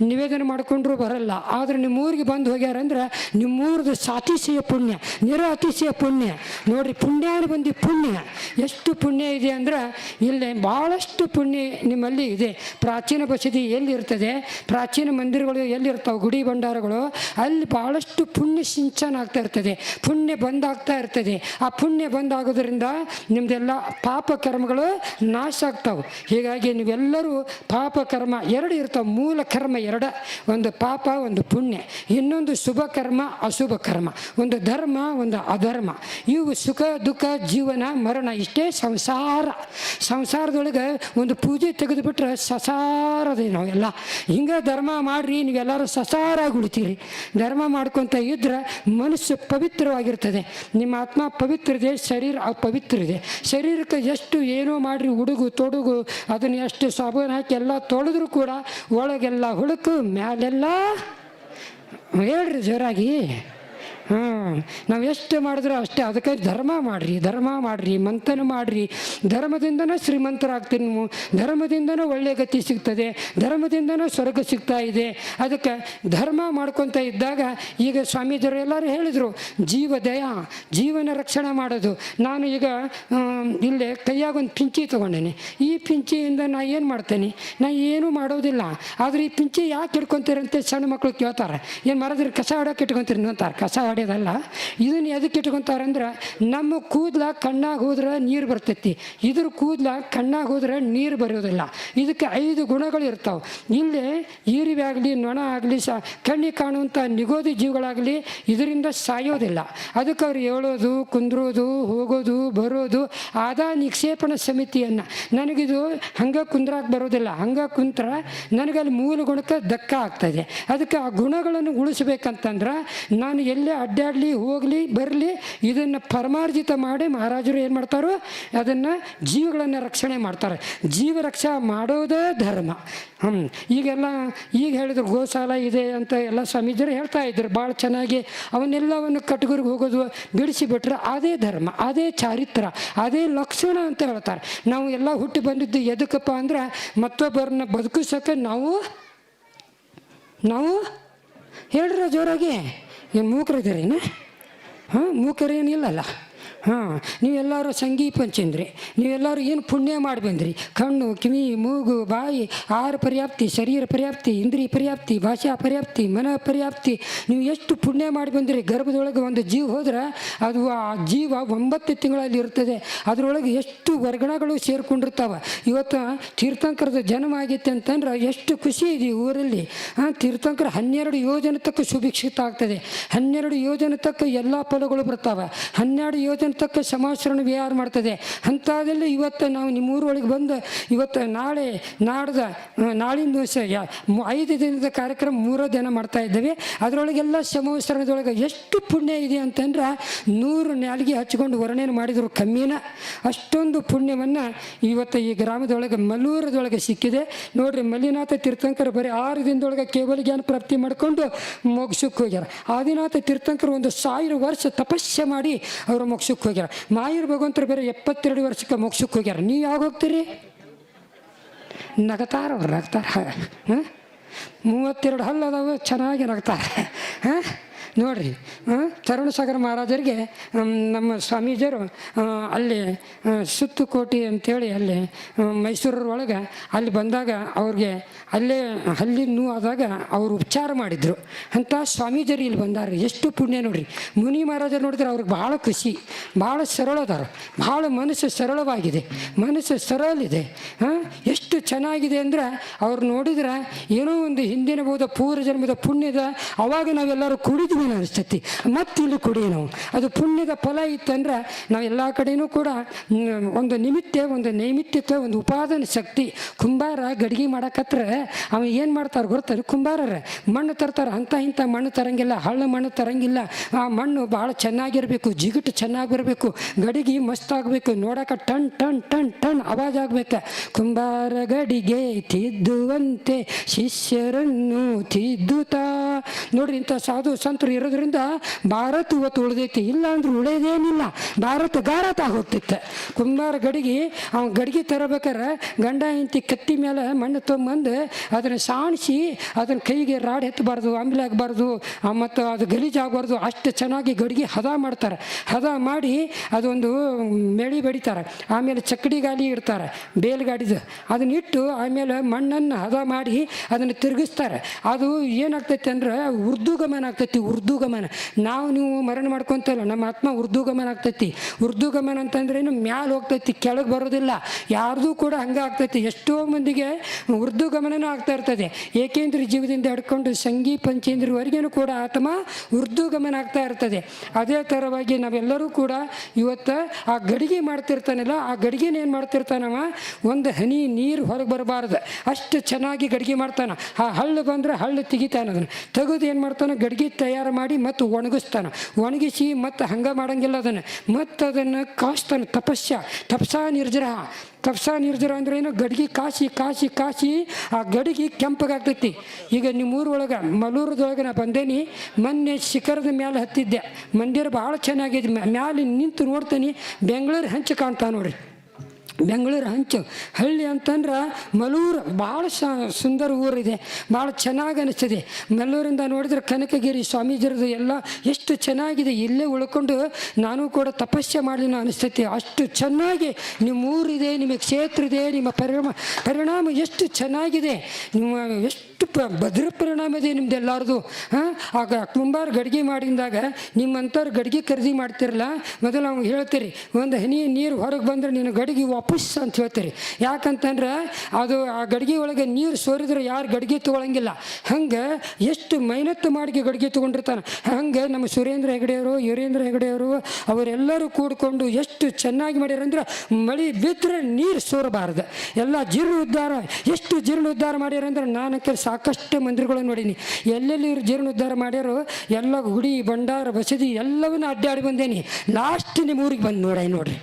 ನಿವೇದನೆ ನಿವೇದನೆ ಮಾಡಿಕೊಂಡ್ರು ಬರಲ್ಲ. ಆದರೆ ನಿಮ್ಮ ಊರಿಗೆ ಬಂದು ಹೋಗ್ಯಾರಂದ್ರೆ ಊರದ ಸಾತಿಶಯ ಪುಣ್ಯ ನಿರ ಅತಿಶಯ ಪುಣ್ಯ. ನೋಡಿರಿ ಪುಣ್ಯಾನು ಬಂದು ಪುಣ್ಯ. ಎಷ್ಟು ಪುಣ್ಯ ಇದೆ ಅಂದ್ರೆ ಇಲ್ಲಿ ಭಾಳಷ್ಟು ಪುಣ್ಯ ನಿಮ್ಮಲ್ಲಿ ಇದೆ. ಪ್ರಾಚೀನ ಬಸದಿ ಎಲ್ಲಿರ್ತದೆ? ಪ್ರಾಚೀನ ಮಂದಿರಗಳು ಎಲ್ಲಿರ್ತಾವೆ? ಗುಡಿ ಭಂಡಾರಗಳು. ಅಲ್ಲಿ ಭಾಳಷ್ಟು ಪುಣ್ಯ ಸಿಂಚನ ಆಗ್ತಾ ಇರ್ತದೆ. ಪುಣ್ಯ ಬಂದಾಗ್ತಾ ಇರ್ತದೆ. ಆ ಪುಣ್ಯ ಬಂದಾಗೋದ್ರಿಂದ ನಿಮ್ದೆಲ್ಲ ಪಾಪ ಕರ್ಮಗಳು ನಾಶ ಆಗ್ತಾವೆ. ಹೀಗಾಗಿ ನೀವೆಲ್ಲರೂ ಪಾಪ ಕರ್ಮ ಎರಡು ಇರ್ತಾವೆ. ಮೂಲ ಕರ್ಮ ಎರಡ. ಒಂದು ಪಾಪ, ಒಂದು ಪುಣ್ಯ. ಇನ್ನೊಂದು ಶುಭ ಕರ್ಮ, ಅಶುಭ ಕರ್ಮ. ಒಂದು ಧರ್ಮ, ಒಂದು ಅಧರ್ಮ. ಇವು ಸುಖ, ದುಃಖ, ಜೀವನ, ಮರಣ, ಇಷ್ಟೇ ಸಂಸಾರ. ಸಂಸಾರದೊಳಗೆ ಒಂದು ಪೂಜೆ ತೆಗೆದುಬಿಟ್ರೆ ಸಸಾರದೇ ನಾವೆಲ್ಲ ಹಿಂಗೆ ಧರ್ಮ ಮಾಡಿರಿ, ನೀವೆಲ್ಲರೂ ಸಸಾರಾಗಿ ಉಳಿತೀರಿ. ಧರ್ಮ ಮಾಡ್ಕೊತ ಇದ್ರೆ ಮನಸ್ಸು ಪವಿತ್ರವಾಗಿರ್ತದೆ. ನಿಮ್ಮ ಆತ್ಮ ಪವಿತ್ರ ಇದೆ ಶರೀರ ಅಪವಿತ್ರ ಇದೆ ಶರೀರಕ್ಕೆ ಎಷ್ಟು ಏನೋ ಮಾಡಿರಿ, ಉಡುಗು, ತೊಡುಗು, ಅದನ್ನು ಎಷ್ಟು ಸಾಬೂನು ಹಾಕಿ ಎಲ್ಲ ತೊಳೆದ್ರೂ ಕೂಡ ಒಳಗೆಲ್ಲ ಹುಳುಕು, ಮ್ಯಾಲೆಲ್ಲ ಹೇಳ್ರಿ ಜೋರಾಗಿ. ಹಾಂ, ನಾವು ಎಷ್ಟು ಮಾಡಿದ್ರು ಅಷ್ಟೇ. ಅದಕ್ಕೆ ಧರ್ಮ ಮಾಡಿರಿ ಧರ್ಮ ಮಾಡಿರಿ, ಮಂಥನ ಮಾಡಿರಿ. ಧರ್ಮದಿಂದನೂ ಶ್ರೀಮಂತರಾಗ್ತೀನಿ. ನೀವು ಧರ್ಮದಿಂದನೂ ಒಳ್ಳೆಯ ಗತಿ ಸಿಗ್ತದೆ. ಧರ್ಮದಿಂದನೂ ಸ್ವರ್ಗ ಸಿಗ್ತಾ ಇದೆ. ಅದಕ್ಕೆ ಧರ್ಮ ಮಾಡ್ಕೊತ ಇದ್ದಾಗ ಈಗ ಸ್ವಾಮೀಜಿಯವರು ಎಲ್ಲರೂ ಹೇಳಿದರು, ಜೀವ ದಯ, ಜೀವನ ರಕ್ಷಣೆ ಮಾಡೋದು. ನಾನು ಈಗ ಇಲ್ಲೇ ಕೈಯಾಗ ಒಂದು ಪಿಂಚಿ ತೊಗೊಂಡೇನೆ. ಈ ಪಿಂಚಿಯಿಂದ ನಾ ಏನು ಮಾಡ್ತೇನೆ? ನಾ ಏನೂ ಮಾಡೋದಿಲ್ಲ. ಆದರೆ ಈ ಪಿಂಚಿ ಯಾಕೆ ಇಟ್ಕೊತೀರಂತೆ ಸಣ್ಣ ಮಕ್ಕಳು ಕೇಳ್ತಾರೆ. ಏನು ಮರದ್ರೆ ಕಸ ಹೊಡೋಕೆ ಇಟ್ಕೊತೀರಿ ಅಂತಾರೆ? ಕಸ ಹೊಡೆಯೋದಲ್ಲ ಇದನ್ನು ಎದಕ್ಕೆ ಇಟ್ಕೊತಾರಂದ್ರೆ ನಮ್ಮ ಕೂದಲ ಕಣ್ಣಾಗ ಹೋದ್ರೆ ನೀರು ಬರ್ತೈತಿ. ಇದ್ರ ಕೂದಲ ಕಣ್ಣಾಗ ಹೋದ್ರೆ ನೀರು ಬರೋದಿಲ್ಲ. ಇದಕ್ಕೆ ಐದು ಗುಣಗಳು ಇರ್ತಾವೆ. ಇಲ್ಲಿ ಈರಿವೆ ಆಗಲಿ, ನೊಣ ಆಗಲಿ, ಸ ಕಣ್ಣಿಗೆ ಕಾಣುವಂಥ ನಿಗೋದಿ ಜೀವಗಳಾಗಲಿ ಇದರಿಂದ ಸಾಯೋದಿಲ್ಲ. ಅದಕ್ಕೆ ಅವ್ರು ಹೇಳೋದು, ಕುಂದ್ರೋದು, ಹೋಗೋದು, ಬರೋದು, ಆದಾ ನಿಕ್ಷೇಪಣ ಸಮಿತಿಯನ್ನು. ನನಗಿದು ಹಂಗೆ ಕುಂದ್ರಾಕ್ ಬರೋದಿಲ್ಲ. ಹಂಗೆ ಕುಂತ್ರ ನನಗಲ್ಲಿ ಮೂಲ ಗುಣಕ್ಕೆ ಧಕ್ಕ ಆಗ್ತದೆ. ಅದಕ್ಕೆ ಆ ಗುಣಗಳನ್ನು ಉಳಿಸ್ಬೇಕಂತಂದ್ರೆ ನಾನು ಎಲ್ಲೇ ಅಡ್ಡಾಡಲಿ, ಹೋಗಲಿ, ಬರಲಿ, ಇದನ್ನು ಪರಮಾರ್ಜಿತ ಮಾಡಿ ಮಹಾರಾಜರು ಏನು ಮಾಡ್ತಾರೋ ಅದನ್ನು ಜೀವಗಳನ್ನು ರಕ್ಷಣೆ ಮಾಡ್ತಾರೆ. ಜೀವ ರಕ್ಷಾ ಮಾಡೋದೇ ಧರ್ಮ. ಹ್ಞೂ ಈಗೆಲ್ಲ ಈಗ ಹೇಳಿದ್ರು ಗೋಸಾಲ ಇದೆ ಅಂತ ಎಲ್ಲ ಸ್ವಾಮೀಜಿಯರು ಹೇಳ್ತಾ ಇದ್ರು. ಭಾಳ ಚೆನ್ನಾಗಿ ಅವನ್ನೆಲ್ಲವನ್ನು ಕಟ್ಗುರಿಗೆ ಹೋಗೋದು ಬಿಡಿಸಿಬಿಟ್ರೆ ಅದೇ ಧರ್ಮ, ಅದೇ ಚಾರಿತ್ರ, ಅದೇ ಲಕ್ಷಣ ಅಂತ ಹೇಳ್ತಾರೆ. ನಾವು ಎಲ್ಲ ಹುಟ್ಟಿ ಬಂದಿದ್ದು ಎದಕ್ಕಪ್ಪ ಅಂದ್ರೆ ಮತ್ತೊಬ್ಬರನ್ನ ಬದುಕಿಸೋಕೆ ನಾವು ನಾವು ಹೇಳ್ರ ಜೋರಾಗಿ. ಏನು ಮೂಕರಿದ್ದೀರೇನು? ಹಾಂ ಮೂಕರೇನಿಲ್ಲಲ್ಲ ಹಾಂ, ನೀವೆಲ್ಲರೂ ಸಂಗೀ ಪಂಚಂದ್ರಿ, ನೀವೆಲ್ಲರೂ ಏನು ಪುಣ್ಯ ಮಾಡಿ ಬಂದ್ರಿ? ಕಣ್ಣು, ಕಿವಿ, ಮೂಗು, ಬಾಯಿ, ಆಹಾರ ಪರ್ಯಾಪ್ತಿ, ಶರೀರ ಪರ್ಯಾಪ್ತಿ, ಇಂದ್ರಿಯ ಪರ್ಯಾಪ್ತಿ, ಭಾಷಾ ಪರ್ಯಾಪ್ತಿ, ಮನ ಪರ್ಯಾಪ್ತಿ, ನೀವು ಎಷ್ಟು ಪುಣ್ಯ ಮಾಡಿ ಬಂದಿರಿ? ಗರ್ಭದೊಳಗೆ ಒಂದು ಜೀವ ಹೋದ್ರೆ ಅದು ಆ ಜೀವ ಒಂಬತ್ತು ತಿಂಗಳಲ್ಲಿ ಇರ್ತದೆ. ಅದರೊಳಗೆ ಎಷ್ಟು ವರ್ಗಣಗಳು ಸೇರಿಕೊಂಡಿರ್ತಾವೆ? ಇವತ್ತು ತೀರ್ಥಂಕರದ ಜನ್ಮ ಆಗಿತ್ತು ಅಂತಂದ್ರೆ ಎಷ್ಟು ಖುಷಿ ಇದೆ ಊರಲ್ಲಿ. ಹಾಂ ತೀರ್ಥಂಕರ ಹನ್ನೆರಡು ಯೋಜನೆ ತಕ್ಕ ಸುಭಿಕ್ಷಿತ ಆಗ್ತದೆ. ಹನ್ನೆರಡು ಯೋಜನೆ ತಕ್ಕ ಎಲ್ಲ ಫಲಗಳು ಬರ್ತಾವೆ. ಹನ್ನೆರಡು ಯೋಜನೆ ತಕ್ಕ ಸಮಾಚರಣ ವಿಹಾರ ಮಾಡ್ತದೆ. ಅಂಥದ್ದೆಲ್ಲ ಇವತ್ತು ನಾವು ನಿಮ್ಮೂರೊಳಗೆ ಬಂದು ಇವತ್ತು ನಾಳೆ ನಾಡ್ದ ನಾಳಿನ ದಿವಸ ಐದು ದಿನದ ಕಾರ್ಯಕ್ರಮ ಮೂರೋ ದಿನ ಮಾಡ್ತಾ ಇದ್ದೇವೆ. ಅದರೊಳಗೆಲ್ಲ ಸಮವಸರಣದೊಳಗೆ ಎಷ್ಟು ಪುಣ್ಯ ಇದೆ ಅಂತಂದ್ರೆ ನೂರು ನಾಲಿಗೆ ಹಚ್ಕೊಂಡು ವರ್ಣನೆ ಮಾಡಿದರು ಕಮ್ಮಿನ. ಅಷ್ಟೊಂದು ಪುಣ್ಯವನ್ನು ಇವತ್ತು ಈ ಗ್ರಾಮದೊಳಗೆ ಮಲ್ಲೂರದೊಳಗೆ ಸಿಕ್ಕಿದೆ. ನೋಡ್ರಿ ಮಲ್ಲಿನಾಥ ತೀರ್ಥಂಕರ್ ಬರೀ ಆರು ದಿನದೊಳಗೆ ಕೇವಲ ಜ್ಞಾನ ಪ್ರಾಪ್ತಿ ಮಾಡಿಕೊಂಡು ಮೋಕ್ಷಕ್ಕೆ ಹೋಗ್ಯಾರ. ಆದಿನಾಥ ತೀರ್ಥಂಕರ್ ಒಂದು ಸಾವಿರ ವರ್ಷ ತಪಸ್ಸೆ ಮಾಡಿ ಅವರು ಮೋಕ್ಷಕ್ಕೆ ಹೋಗ್ಯಾರ. ಮಾಯೂರ್ ಭಗವಂತರು ಬೇರೆ ಎಪ್ಪತ್ತೆರಡು ವರ್ಷಕ್ಕೆ ಮೋಕ್ಷಕ್ಕೆ ಹೋಗ್ಯಾರ. ನೀ ಯಾವಾಗ ಹೋಗ್ತೀರಿ? ನಗತಾರ, ಅವ್ರು ನಗ್ತಾರ. ಹಾಂ? ಮೂವತ್ತೆರಡು ಹಲ್ಲು ಅದಾವೆ, ಚೆನ್ನಾಗಿ ನಗ್ತಾರೆ. ಹಾಂ? ನೋಡ್ರಿ ತರುಣ ಸಾಗರ ಮಹಾರಾಜರಿಗೆ ನಮ್ಮ ಸ್ವಾಮೀಜಿಯರು ಅಲ್ಲಿ ಸುತ್ತುಕೋಟಿ ಅಂತೇಳಿ ಅಲ್ಲಿ ಮೈಸೂರೊಳಗೆ ಅಲ್ಲಿ ಬಂದಾಗ ಅವ್ರಿಗೆ ಅಲ್ಲೇ ನೋವು ಆದಾಗ ಅವರು ಉಪಚಾರ ಮಾಡಿದರು. ಅಂತ ಸ್ವಾಮೀಜರು ಇಲ್ಲಿ ಬಂದಾರೆ ಎಷ್ಟು ಪುಣ್ಯ ನೋಡ್ರಿ. ಮುನಿ ಮಹಾರಾಜರು ನೋಡಿದ್ರೆ ಅವ್ರಿಗೆ ಭಾಳ ಖುಷಿ, ಭಾಳ ಸರಳ ಅದಾರ. ಭಾಳ ಮನಸ್ಸು ಸರಳವಾಗಿದೆ. ಮನಸ್ಸು ಸರಳಿದೆ ಹಾಂ? ಎಷ್ಟು ಚೆನ್ನಾಗಿದೆ ಅಂದ್ರೆ ಅವ್ರು ನೋಡಿದ್ರೆ ಏನೋ ಒಂದು ಹಿಂದಿನ ಬೋದ ಪೂರ್ವ ಜನ್ಮದ ಪುಣ್ಯದ ಅವಾಗ ನಾವೆಲ್ಲರೂ ಕುಡಿದ್ವಿ ಅನಿಸ್ತೈತಿ ಮತ್ತೆ ಇಲ್ಲಿ ಕುಡಿ ನಾವು. ಅದು ಪುಣ್ಯದ ಫಲ ಇತ್ತಂದ್ರೆ ನಾವು ಎಲ್ಲ ಕಡೆಯೂ ಕೂಡ ಒಂದು ನಿಮಿತ್ತ, ಒಂದು ನೈಮಿತ್ಯತೆ ಒಂದು ಉಪಾದನ ಶಕ್ತಿ ಕುಂಬಾರ ಗಡಿಗೆ ಮಾಡಕತ್ರ ಅವ ಏನು ಮಾಡ್ತಾರೆ ಗೊತ್ತಾರೆ ಕುಂಬಾರರ. ಮಣ್ಣು ತರ್ತಾರೆ. ಅಂಥ ಇಂಥ ಮಣ್ಣು ತರಂಗಿಲ್ಲ, ಹಳ್ಳ ಮಣ್ಣು ತರಂಗಿಲ್ಲ. ಆ ಮಣ್ಣು ಭಾಳ ಚೆನ್ನಾಗಿರಬೇಕು, ಜಿಗುಟು ಚೆನ್ನಾಗಿರಬೇಕು, ಗಡಿಗೆ ಮಸ್ತ್ ಆಗ್ಬೇಕು ನೋಡಕ್ಕೆ ಟನ್ ಟನ್ ಟನ್ ಟನ್ ಆವಾಜ್ ಆಗ್ಬೇಕು. ಕುಂಬಾರ ಗಡಿಗೆ ತಿದ್ದುವಂತೆ ಶಿಷ್ಯರನ್ನು ತಿದ್ದುತ್ತಾ ನೋಡ್ರಿ ಇಂಥ ಸಾಧು ಸಂತರು ಇರೋದ್ರಿಂದ ಭಾರತ ಇವತ್ತು ಉಳಿದೈತಿ. ಇಲ್ಲ ಅಂದ್ರೆ ಉಳಿಯೋದೇನಿಲ್ಲ ಭಾರತ ಗಾರತ ಆಗೋಗ್ತಿತ್ತು ಕುಂಬಾರ ಗಡಿಗೆ ಅವ್ನು ಗಡಿಗೆ ತರಬೇಕಾರೆ ಗಂಡ ಹೆಂಡತಿ ಕತ್ತಿ ಮೇಲೆ ಮಣ್ಣು ತೊಗೊಂಬಂದು ಅದನ್ನು ಸಾಣಿಸಿ ಅದನ್ನ ಕೈಗೆ ರಾಡ್ ಎತ್ತಬಾರ್ದು, ಆಮೇಲೆ ಆಗಬಾರ್ದು ಮತ್ತು ಅದು ಗಲೀಜಾಗಬಾರ್ದು ಅಷ್ಟು ಚೆನ್ನಾಗಿ ಗಡಿಗೆ ಹದ ಮಾಡ್ತಾರೆ. ಹದ ಮಾಡಿ ಅದೊಂದು ಮೆಳಿ ಬಡಿತಾರೆ. ಆಮೇಲೆ ಚಕ್ಕಡಿ ಗಾಲಿ ಇಡ್ತಾರೆ, ಬೇಲ್ಗಾಡಿದು. ಅದನ್ನ ಇಟ್ಟು ಆಮೇಲೆ ಮಣ್ಣನ್ನು ಹದ ಮಾಡಿ ಅದನ್ನು ತಿರುಗಿಸ್ತಾರೆ. ಅದು ಏನಾಗ್ತೈತೆ ಅಂದ್ರೆ ಉರ್ದುಗಮನ ಆಗ್ತೈತಿ ಉರ್ದುಗಮನ. ನಾವು ನೀವು ಮರಣ ಮಾಡ್ಕೊತಲ್ಲ, ನಮ್ಮ ಆತ್ಮ ಉರ್ದುಗಮನ ಆಗ್ತೈತಿ. ಉರ್ದುಗಮನ ಅಂತಂದ್ರೆ ಏನು ಮ್ಯಾಲ ಹೋಗ್ತೈತಿ, ಕೆಳಗೆ ಬರೋದಿಲ್ಲ. ಯಾರ್ದು ಕೂಡ ಹಂಗೆ ಆಗ್ತೈತಿ. ಎಷ್ಟೋ ಮಂದಿಗೆ ಉರ್ದು ಗಮನನೂ ಆಗ್ತಾ ಇರ್ತದೆ. ಏಕೇಂದ್ರ ಜೀವದಿಂದ ಹಿಡ್ಕೊಂಡು ಸಂಗೀ ಪಂಚೇಂದ್ರವರೆಗೂ ಕೂಡ ಆತ್ಮ ಉರ್ದು ಗಮನ ಆಗ್ತಾ ಇರ್ತದೆ. ಅದೇ ಥರವಾಗಿ ನಾವೆಲ್ಲರೂ ಕೂಡ ಇವತ್ತು ಆ ಗಡಿಗೆ ಮಾಡ್ತಿರ್ತಾನಲ್ಲ, ಆ ಗಡಿಗೆನ ಏನು ಮಾಡ್ತಿರ್ತಾನವ? ಒಂದು ಹನಿ ನೀರು ಹೊರಗೆ ಬರಬಾರ್ದು. ಅಷ್ಟು ಚೆನ್ನಾಗಿ ಗಡಿಗೆ ಮಾಡ್ತಾನೆ. ಆ ಹಳ್ಳು ಬಂದರೆ ಹಳ್ಳು ತೆಗಿತಾನೆ ಅದನ್ನು. ತೆಗೆದು ಏನು ಮಾಡ್ತಾನೆ? ಗಡಿಗೆ ತಯಾರು ಮಾಡಿ ಮತ್ತು ಒಣಗಿಸ್ತಾನೆ. ಒಣಗಿಸಿ ಮತ್ತು ಹಂಗೆ ಮಾಡಂಗಿಲ್ಲ ಅದನ್ನು. ಮತ್ತು ಅದನ್ನು ಕಾಸ್ತಾನೆ ತಪಸ್ಯ. ತಪಸ್ಸಾ ನಿರ್ಜರ. ತಪ್ಸ ನಿರ್ಜರ ಅಂದ್ರೆ ಏನು? ಗಡಿಗೆ ಕಾಸಿ ಕಾಸಿ ಕಾಸಿ ಆ ಗಡಿಗೆ ಕೆಂಪಗಾಗ್ತೈತಿ. ಈಗ ನಿಮ್ಮೂರೊಳಗೆ, ಮಲೂರದೊಳಗೆ ನಾ ಬಂದೇನಿ, ಮೊನ್ನೆ ಶಿಖರದ ಮೇಲೆ ಹತ್ತಿದ್ದೆ. ಮಂದಿರ ಭಾಳ ಚೆನ್ನಾಗಿದೆ. ಮ್ಯಾಲೆ ನಿಂತು ನೋಡ್ತೀನಿ. ಬೆಂಗಳೂರು ಹಂಚು ಕಾಣ್ತಾ ನೋಡ್ರಿ. ಬೆಂಗಳೂರು ಹಂಚು. ಹಳ್ಳಿ ಅಂತಂದ್ರೆ ಮಲೂರು. ಭಾಳ ಸುಂದರ ಊರಿದೆ. ಭಾಳ ಚೆನ್ನಾಗಿ ಅನಿಸ್ತದೆ. ಮಲ್ಲೂರಿಂದ ನೋಡಿದ್ರೆ ಕನಕಗಿರಿ ಸ್ವಾಮೀಜಿರದು ಎಲ್ಲ ಎಷ್ಟು ಚೆನ್ನಾಗಿದೆ. ಇಲ್ಲೇ ಉಳ್ಕೊಂಡು ನಾನು ಕೂಡ ತಪಸ್ಸೆ ಮಾಡಲಿ ಅನಿಸ್ತೈತಿ. ಅಷ್ಟು ಚೆನ್ನಾಗಿ ನಿಮ್ಮ ಊರಿದೆ ನಿಮಗೆ ಕ್ಷೇತ್ರ ಇದೆ ನಿಮ್ಮ ಪರಿಣಾಮ ಪರಿಣಾಮ ಎಷ್ಟು ಚೆನ್ನಾಗಿದೆ. ನಿಮ್ಮ ಎಷ್ಟು ಪ ಭದ್ರ ಪರಿಣಾಮ ಇದೆ ನಿಮ್ದು ಎಲ್ಲರದು, ಹಾಂ? ಆಗ ಕುಂಬಾರ ಗಡಿಗೆ ಮಾಡಿದಾಗ ನಿಮ್ಮಂಥವ್ರು ಗಡಿಗೆ ಖರೀದಿ ಮಾಡ್ತಿರಲ್ಲ, ಮೊದಲು ಅವ್ನು ಹೇಳ್ತೀರಿ, ಒಂದು ಹನಿ ನೀರು ಹೊರಗೆ ಬಂದ್ರೆ ನೀನು ಗಡಿಗೆ ವಾಪಸ್ ಅಂತ ಹೇಳ್ತೀರಿ. ಯಾಕಂತಂದ್ರೆ ಅದು ಆ ಗಡಿಗೆ ಒಳಗೆ ನೀರು ಸೋರಿದ್ರೆ ಯಾರು ಗಡಿಗೆ ತೊಗೊಳಂಗಿಲ್ಲ. ಹಂಗೆ ಎಷ್ಟು ಮೈನತ್ತು ಮಾಡಿ ಗಡಿಗೆ ತೊಗೊಂಡಿರ್ತಾನೆ. ಹಂಗೆ ನಮ್ಮ ಸುರೇಂದ್ರ ಹೆಗಡೆಯವರು, ಯುರೇಂದ್ರ ಹೆಗಡೆಯವರು, ಅವರೆಲ್ಲರೂ ಕೂಡಿಕೊಂಡು ಎಷ್ಟು ಚೆನ್ನಾಗಿ ಮಾಡ್ಯಾರಂದ್ರೆ ಮಳೆ ಬಿದ್ದರೆ ನೀರು ಸೋರಬಾರ್ದು. ಎಲ್ಲ ಜೀರ್ಣ ಉದ್ಧಾರ ಎಷ್ಟು ಜೀರ್ಣ ಉದ್ಧಾರ ಮಾಡ್ಯಾರಂದ್ರೆ ನಾನು ಕೆಲ ಸಾಕಷ್ಟು ಮಂದಿರಗಳನ್ನು ನೋಡೀನಿ. ಎಲ್ಲೆಲ್ಲಿ ಇವ್ರು ಜೀರ್ಣೋದ್ಧಾರ ಮಾಡ್ಯಾರೋ, ಎಲ್ಲ ಗುಡಿ, ಭಂಡಾರ, ಬಸದಿ ಎಲ್ಲವನ್ನೂ ಅಡ್ಡಾಡಿ ಬಂದೇನಿ. ಲಾಸ್ಟ್ ನಿಮ್ಮ ಊರಿಗೆ ಬಂದು ನೋಡಿ ನೋಡ್ರಿ.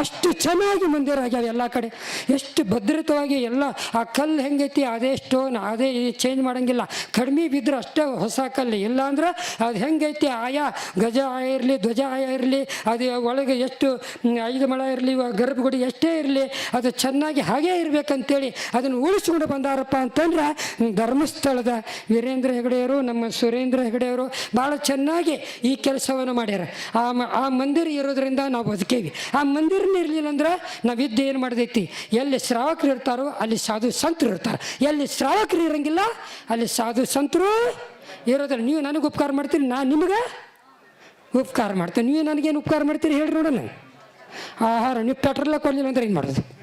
ಅಷ್ಟು ಚೆನ್ನಾಗಿ ಮಂದಿರ ಆಗ್ಯಾವ ಎಲ್ಲ ಕಡೆ. ಎಷ್ಟು ಭದ್ರತವಾಗಿ ಎಲ್ಲ, ಆ ಕಲ್ಲು ಹೆಂಗೈತಿ, ಅದೇ ಸ್ಟೋನ್ ಅದೇ ಚೇಂಜ್ ಮಾಡೋಂಗಿಲ್ಲ. ಕಡಿಮೆ ಬಿದ್ದರೆ ಅಷ್ಟೇ ಹೊಸ ಕಲ್ಲು. ಇಲ್ಲ ಅಂದ್ರೆ ಅದು ಹೆಂಗೈತಿ, ಆಯಾ ಗಜ ಆಯ ಇರಲಿ, ಧ್ವಜ ಆಯ ಇರಲಿ, ಅದು ಒಳಗೆ ಎಷ್ಟು ಐದು ಮಳೆ ಇರಲಿ ಗರ್ಭಗುಡಿ ಎಷ್ಟೇ ಇರಲಿ, ಅದು ಚೆನ್ನಾಗಿ ಹಾಗೇ ಇರಬೇಕಂತೇಳಿ ಅದನ್ನು ಉಳಿಸ್ಕೊಂಡು ಬಂದಾರಪ್ಪ ಅಂತಂದ್ರೆ ಧರ್ಮಸ್ಥಳದ ವೀರೇಂದ್ರ ಹೆಗಡೆಯವರು, ನಮ್ಮ ಸುರೇಂದ್ರ ಹೆಗಡೆಯವರು ಭಾಳ ಚೆನ್ನಾಗಿ ಈ ಕೆಲಸವನ್ನು ಮಾಡ್ಯಾರ. ಆ ಮ- ಆ ಮಂದಿರ ಇರೋದ್ರಿಂದ ನಾವು ಬದುಕೇವಿ. ಆ ಮಂದಿರನೇ ಇರಲಿಲ್ಲ ಅಂದ್ರೆ ನಾವು ಇದ್ದು ಏನು ಮಾಡ್ದೈತಿ? ಎಲ್ಲಿ ಶ್ರಾವಕರು ಇರ್ತಾರೋ ಅಲ್ಲಿ ಸಾಧು ಸಂತರು ಇರ್ತಾರೆ. ಎಲ್ಲಿ ಶ್ರಾವಕರು ಇರಂಗಿಲ್ಲ, ಅಲ್ಲಿ ಸಾಧು ಸಂತರು ಇರೋದ್ರ ನೀವು ನನಗೆ ಉಪಕಾರ ಮಾಡ್ತೀರಿ ನಾನು ನಿಮಗೆ ಉಪಕಾರ ಮಾಡ್ತೀನಿ. ನೀವು ನನಗೇನು ಉಪಕಾರ ಮಾಡ್ತೀರಿ ಹೇಳಿ ನೋಡೋಣ ಆಹಾರ, ನೀವು ಪೆಟ್ರೋಲ ಕೊಡಲಿಲ್ಲ ಅಂದ್ರೆ ಏನು ಮಾಡೋದು?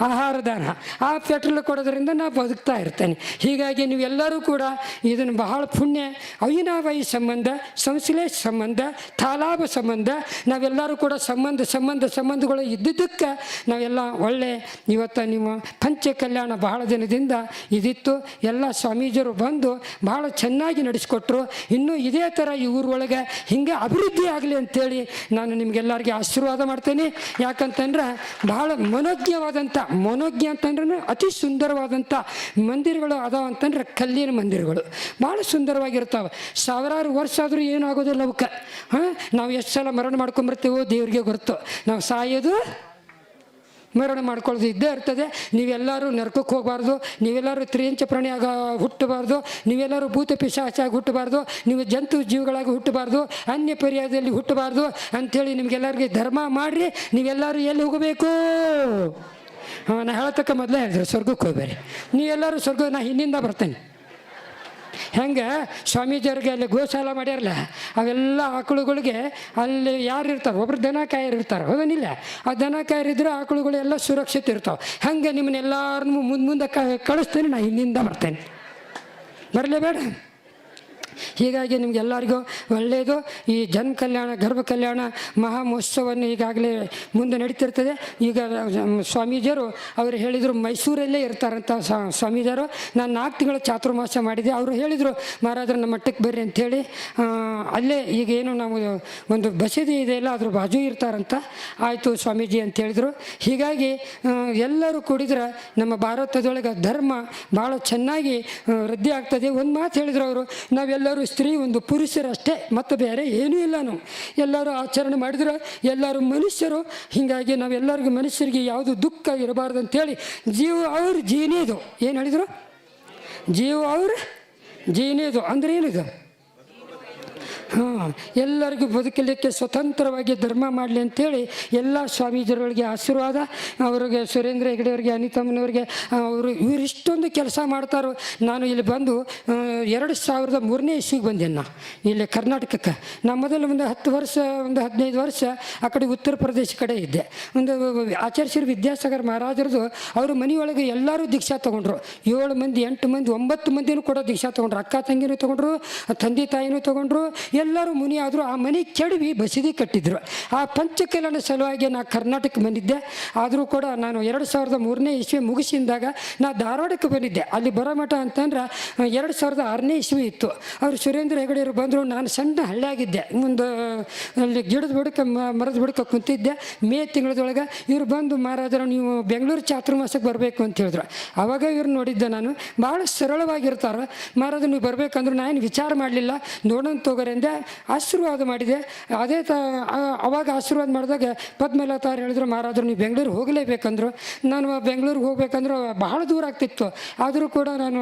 ಆಹಾರ ದಾನ. ಆ ಪೆಟ್ರೋಲ್ ಕೊಡೋದ್ರಿಂದ ನಾ ಬದುಕ್ತಾ ಇರ್ತೇನೆ. ಹೀಗಾಗಿ ನೀವೆಲ್ಲರೂ ಕೂಡ ಇದನ್ನು ಬಹಳ ಪುಣ್ಯ ಅವಿನಾವಾಯಿ ಸಂಬಂಧ, ಸಂಶ್ಲೇಷ ಸಂಬಂಧ, ತಾಲಾಭ ಸಂಬಂಧ, ನಾವೆಲ್ಲರೂ ಕೂಡ ಸಂಬಂಧ ಸಂಬಂಧ, ಸಂಬಂಧಗಳು ಇದ್ದಿದ್ದಕ್ಕೆ ನಾವೆಲ್ಲ ಒಳ್ಳೆ ಇವತ್ತು ನಿಮ್ಮ ಪಂಚ ಕಲ್ಯಾಣ ಬಹಳ ದಿನದಿಂದ ಇದಿತ್ತು. ಎಲ್ಲ ಸ್ವಾಮೀಜಿಯರು ಬಂದು ಬಹಳ ಚೆನ್ನಾಗಿ ನಡೆಸ್ಕೊಟ್ರು. ಇನ್ನೂ ಇದೇ ಥರ ಈ ಊರೊಳಗೆ ಹಿಂಗೆ ಅಭಿವೃದ್ಧಿ ಆಗಲಿ ಅಂತೇಳಿ ನಾನು ನಿಮಗೆಲ್ಲರಿಗೆ ಆಶೀರ್ವಾದ ಮಾಡ್ತೇನೆ. ಯಾಕಂತಂದ್ರೆ ಬಹಳ ಮನೋಜ್ಞವಾದಂಥ ಮನೋಜ್ಞ ಅಂತಂದ್ರೆ ಅತಿ ಸುಂದರವಾದಂಥ ಮಂದಿರಗಳು ಅದಾವ ಅಂತಂದ್ರೆ ಕಲ್ಲಿನ ಮಂದಿರಗಳು. ಭಾಳ ಸುಂದರವಾಗಿರ್ತಾವೆ. ಸಾವಿರಾರು ವರ್ಷ ಆದರೂ ಏನಾಗೋದಿಲ್ಲ ಅವಕ್ಕೆ ಹಾಂ? ನಾವು ಎಷ್ಟು ಸಲ ಮರಣ ಮಾಡ್ಕೊಂಬರ್ತೀವೋ ದೇವ್ರಿಗೆ ಗೊತ್ತು. ನಾವು ಸಾಯೋದು ಮರಣ ಮಾಡ್ಕೊಳ್ಳೋದು ಇದ್ದೇ ಇರ್ತದೆ. ನೀವೆಲ್ಲರೂ ನರ್ಕಕ್ಕೆ ಹೋಗಬಾರ್ದು. ನೀವೆಲ್ಲರೂ ತ್ರಿಯಂಚ ಪ್ರಾಣಿಯಾಗ ಹುಟ್ಟಬಾರ್ದು. ನೀವೆಲ್ಲರೂ ಭೂತ ಪಿಶಾಚಾಗಿ ಹುಟ್ಟಬಾರ್ದು. ನೀವು ಜಂತು ಜೀವಿಗಳಾಗಿ ಹುಟ್ಟಬಾರ್ದು. ಅನ್ಯ ಪರ್ಯಾಯದಲ್ಲಿ ಹುಟ್ಟಬಾರ್ದು. ಅಂಥೇಳಿ ನಿಮಗೆಲ್ಲರಿಗೆ ಧರ್ಮ ಮಾಡಿರಿ. ನೀವೆಲ್ಲರೂ ಎಲ್ಲಿ ಹೋಗಬೇಕು? ನಾ ಹೇಳತಕ್ಕ ಮೊದಲೇ ಹೇಳಿದ್ರು ಸ್ವರ್ಗಕ್ಕೆ ಹೋಗ್ಬೇರಿ ನೀ ನೀವೆಲ್ಲರೂ ಸ್ವರ್ಗ, ನಾ ಹಿಂದಿಂದ ಬರ್ತೇನೆ. ಹೆಂಗೆ? ಸ್ವಾಮೀಜಿಯವ್ರಿಗೆ ಅಲ್ಲಿ ಗೋಶಾಲ ಮಾಡ್ಯಾರಲ್ಲ, ಅವೆಲ್ಲ ಆಕಳುಗಳಿಗೆ ಅಲ್ಲಿ ಯಾರು ಇರ್ತಾರೆ, ಒಬ್ರು ದನ ಕಾಯರು ಇರ್ತಾರೆ, ಹೌದನಿಲ್ಲ? ಆ ದನ ಕಾಯರಿದ್ರೆ ಆಕಳುಗಳು ಎಲ್ಲ ಸುರಕ್ಷಿತ ಇರ್ತಾವೆ. ಹಂಗೆ ನಿಮ್ಮನ್ನೆಲ್ಲರನ್ನೂ ಮುಂದೆ ಮುಂದೆ ಕಳಿಸ್ತೇನೆ, ನಾ ಹಿಂದಿಂದ ಬರ್ತೇನೆ. ಬರಲೇಬೇಡ ಹೀಗಾಗಿ ನಿಮಗೆಲ್ಲರಿಗೂ ಒಳ್ಳೆಯದು. ಈ ಜನ ಕಲ್ಯಾಣ, ಗರ್ಭ ಕಲ್ಯಾಣ ಮಹಾ ಮಹೋತ್ಸವವನ್ನು ಈಗಾಗಲೇ ಮುಂದೆ ನಡೀತಿರ್ತದೆ. ಈಗ ಸ್ವಾಮೀಜಿಯರು ಅವರು ಹೇಳಿದರು, ಮೈಸೂರಲ್ಲೇ ಇರ್ತಾರಂತ ಸ್ವಾ- ಸ್ವಾಮೀಜಿಯರು ನಾನು ನಾಲ್ಕು ತಿಂಗಳ ಚಾತುರ್ಮಾಸ ಮಾಡಿದೆ. ಅವರು ಹೇಳಿದರು, ಮಹಾರಾಜರು, ನಮ್ಮ ಮಟ್ಟಕ್ಕೆ ಬರ್ರಿ ಅಂಥೇಳಿ ಅಲ್ಲೇ ಈಗ ಏನು ನಾವು ಒಂದು ಬಸದಿ ಇದೆಯಲ್ಲ ಅದ್ರ ಬಾಜು ಇರ್ತಾರಂತ. ಆಯಿತು ಸ್ವಾಮೀಜಿ ಅಂತ ಹೇಳಿದರು. ಹೀಗಾಗಿ ಎಲ್ಲರೂ ಕೂಡಿದ್ರೆ ನಮ್ಮ ಭಾರತದೊಳಗೆ ಧರ್ಮ ಭಾಳ ಚೆನ್ನಾಗಿ ವೃದ್ಧಿ ಆಗ್ತದೆ. ಒಂದು ಮಾತು ಹೇಳಿದ್ರು ಅವರು ನಾವೆಲ್ಲರೂ ಸ್ತ್ರೀ, ಒಂದು ಪುರುಷರಷ್ಟೇ, ಮತ್ತು ಬೇರೆ ಏನೂ ಇಲ್ಲ ನಾವು. ಎಲ್ಲರೂ ಆಚರಣೆ ಮಾಡಿದ್ರೆ, ಎಲ್ಲರೂ ಮನುಷ್ಯರು. ಹೀಗಾಗಿ ನಾವೆಲ್ಲರಿಗೂ ಮನುಷ್ಯರಿಗೆ ಯಾವುದು ದುಃಖ ಇರಬಾರ್ದು ಅಂತೇಳಿ, ಜೀವ ಅವ್ರ ಜೀನೇದು ಏನು ಹೇಳಿದರು? ಜೀವ ಅವ್ರ ಜೀನೇದು ಅಂದ್ರೆ ಏನಿದು? ಹಾಂ, ಎಲ್ಲರಿಗೂ ಬದುಕಲಿಕ್ಕೆ ಸ್ವತಂತ್ರವಾಗಿ ಧರ್ಮ ಮಾಡಲಿ ಅಂತೇಳಿ ಎಲ್ಲ ಸ್ವಾಮೀಜಿಗಳಿಗೆ ಆಶೀರ್ವಾದ. ಅವರಿಗೆ ಸುರೇಂದ್ರ ಹೆಗಡೆಯವ್ರಿಗೆ, ಅನಿತಮ್ಮನವ್ರಿಗೆ ಅವರು ಇವರು ಇಷ್ಟೊಂದು ಕೆಲಸ ಮಾಡ್ತಾರೋ, ನಾನು ಇಲ್ಲಿ ಬಂದು ಎರಡು ಸಾವಿರದ ಮೂರನೇ ಇಸ್ವಿಗೆ ಬಂದೆ ನಾ. ಇಲ್ಲಿ ಕರ್ನಾಟಕಕ್ಕೆ. ನಾ ಮೊದಲು ಒಂದು ಹತ್ತು ವರ್ಷ, ಒಂದು ಹದಿನೈದು ವರ್ಷ ಆ ಕಡೆ ಉತ್ತರ ಪ್ರದೇಶ ಕಡೆ ಇದ್ದೆ. ಒಂದು ಆಚಾರ್ಯ ವಿದ್ಯಾಸಾಗರ್ ಮಹಾರಾಜರದು ಅವರು ಮನೆಯೊಳಗೆ ಎಲ್ಲರೂ ದೀಕ್ಷಾ ತೊಗೊಂಡ್ರು. ಏಳು ಮಂದಿ, ಎಂಟು ಮಂದಿ, ಒಂಬತ್ತು ಮಂದಿನೂ ಕೂಡ ದೀಕ್ಷಾ ತೊಗೊಂಡ್ರು. ಅಕ್ಕ ತಂಗಿನೂ ತೊಗೊಂಡ್ರು, ತಂದೆ ತಾಯಿನೂ ತೊಗೊಂಡ್ರು ಎಲ್ಲರೂ ಮುನಿ ಆದರೂ ಆ ಮನೆ ಕೆಡವಿ ಬಸದಿ ಕಟ್ಟಿದ್ರು. ಆ ಪಂಚಕಲನ ಸಲುವಾಗಿ ನಾ ಕರ್ನಾಟಕಕ್ಕೆ ಬಂದಿದ್ದೆ. ಆದರೂ ಕೂಡ ನಾನು ಎರಡು ಸಾವಿರದ ಮೂರನೇ ಇಸ್ವಿ ಮುಗಿಸಿದಾಗ ನಾ ಧಾರವಾಡಕ್ಕೆ ಬಂದಿದ್ದೆ. ಅಲ್ಲಿ ಬರೋ ಮಠ ಅಂತಂದ್ರೆ ಎರಡು ಸಾವಿರದ ಆರನೇ ಇಸ್ವಿ ಇತ್ತು. ಅವರು ಸುರೇಂದ್ರ ಹೆಗಡೆಯವರು ಬಂದರು, ನಾನು ಸಣ್ಣ ಹಳ್ಳಿಯಾಗಿದ್ದೆ. ಒಂದು ಅಲ್ಲಿ ಗಿಡದ ಬುಡಕ್ಕೆ ಮ- ಮರದ ಬುಡಕ್ಕೆ ಕುಂತಿದ್ದೆ. ಮೇ ತಿಂಗಳದೊಳಗೆ ಇವ್ರು ಬಂದು, ಮಹಾರಾಜರು, ನೀವು ಬೆಂಗಳೂರು ಚಾತುರ್ಮಾಸಕ್ಕೆ ಬರಬೇಕು ಅಂತ ಹೇಳಿದ್ರು. ಅವಾಗ ಇವ್ರು ನೋಡಿದ್ದೆ ನಾನು ಭಾಳ ಸರಳವಾಗಿರ್ತಾರೆ. ಮಹಾರಾಜ, ನೀವು ಬರಬೇಕಂದ್ರೆ ನಾನು ವಿಚಾರ ಮಾಡಲಿಲ್ಲ. ನೋಡೋಣ ತಗೋರಿ ಅಂದೆ ಆಶೀರ್ವಾದ ಮಾಡಿದೆ. ಅದೇ ತ ಅವಾಗ ಆಶೀರ್ವಾದ ಮಾಡಿದಾಗ ಪದ್ಮಲತಾರು ಹೇಳಿದ್ರು, ಮಹಾರಾಜರು, ನೀವು ಬೆಂಗಳೂರು ಹೋಗಲೇಬೇಕಂದ್ರು. ನಾನು ಬೆಂಗಳೂರಿಗೆ ಹೋಗ್ಬೇಕಂದ್ರೆ ಬಹಳ ದೂರ ಆಗ್ತಿತ್ತು. ಆದರೂ ಕೂಡ ನಾನು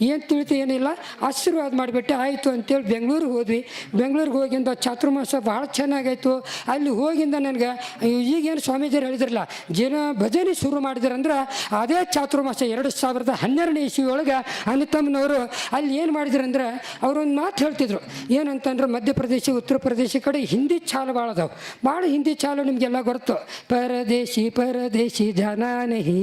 ಏನು ತಿಳಿತು ಏನಿಲ್ಲ, ಆಶೀರ್ವಾದ ಮಾಡಿಬಿಟ್ಟೆ. ಆಯಿತು ಅಂತೇಳಿ ಬೆಂಗಳೂರಿಗೆ ಹೋದ್ವಿ. ಬೆಂಗಳೂರಿಗೆ ಹೋಗಿಂದ ಚಾತುರ್ಮಾಸ ಭಾಳ ಚೆನ್ನಾಗಾಯ್ತು. ಅಲ್ಲಿ ಹೋಗಿಂದ ನನಗೆ, ಈಗೇನು ಸ್ವಾಮೀಜಿಯರು ಹೇಳಿದ್ರಲ್ಲ, ಜನ ಭಜನೆ ಶುರು ಮಾಡಿದ್ರಂದ್ರೆ ಅದೇ ಚಾತುರ್ಮಾಸ ಎರಡು ಸಾವಿರದ ಹನ್ನೆರಡನೇ ಇಸ್ವಿ ಒಳಗೆ ಅನಿತಮ್ಮನವರು ಅಲ್ಲಿ ಏನು ಮಾಡಿದ್ರಂದ್ರೆ, ಅವರೊಂದು ಮಾತು ಹೇಳ್ತಿದ್ರು. ಏನಂತಂದ್ರೆ ಅಂದ್ರೆ ಮಧ್ಯಪ್ರದೇಶ ಉತ್ತರ ಪ್ರದೇಶ ಕಡೆ ಹಿಂದಿ ಚಾಲು ಭಾಳ ಅದಾವೆ. ಭಾಳ ಹಿಂದಿ ಚಾಲು ನಿಮಗೆಲ್ಲ ಗೊತ್ತು. ಪರದೇಶಿ ಪರದೇಶಿ ಜನಾನಹಿ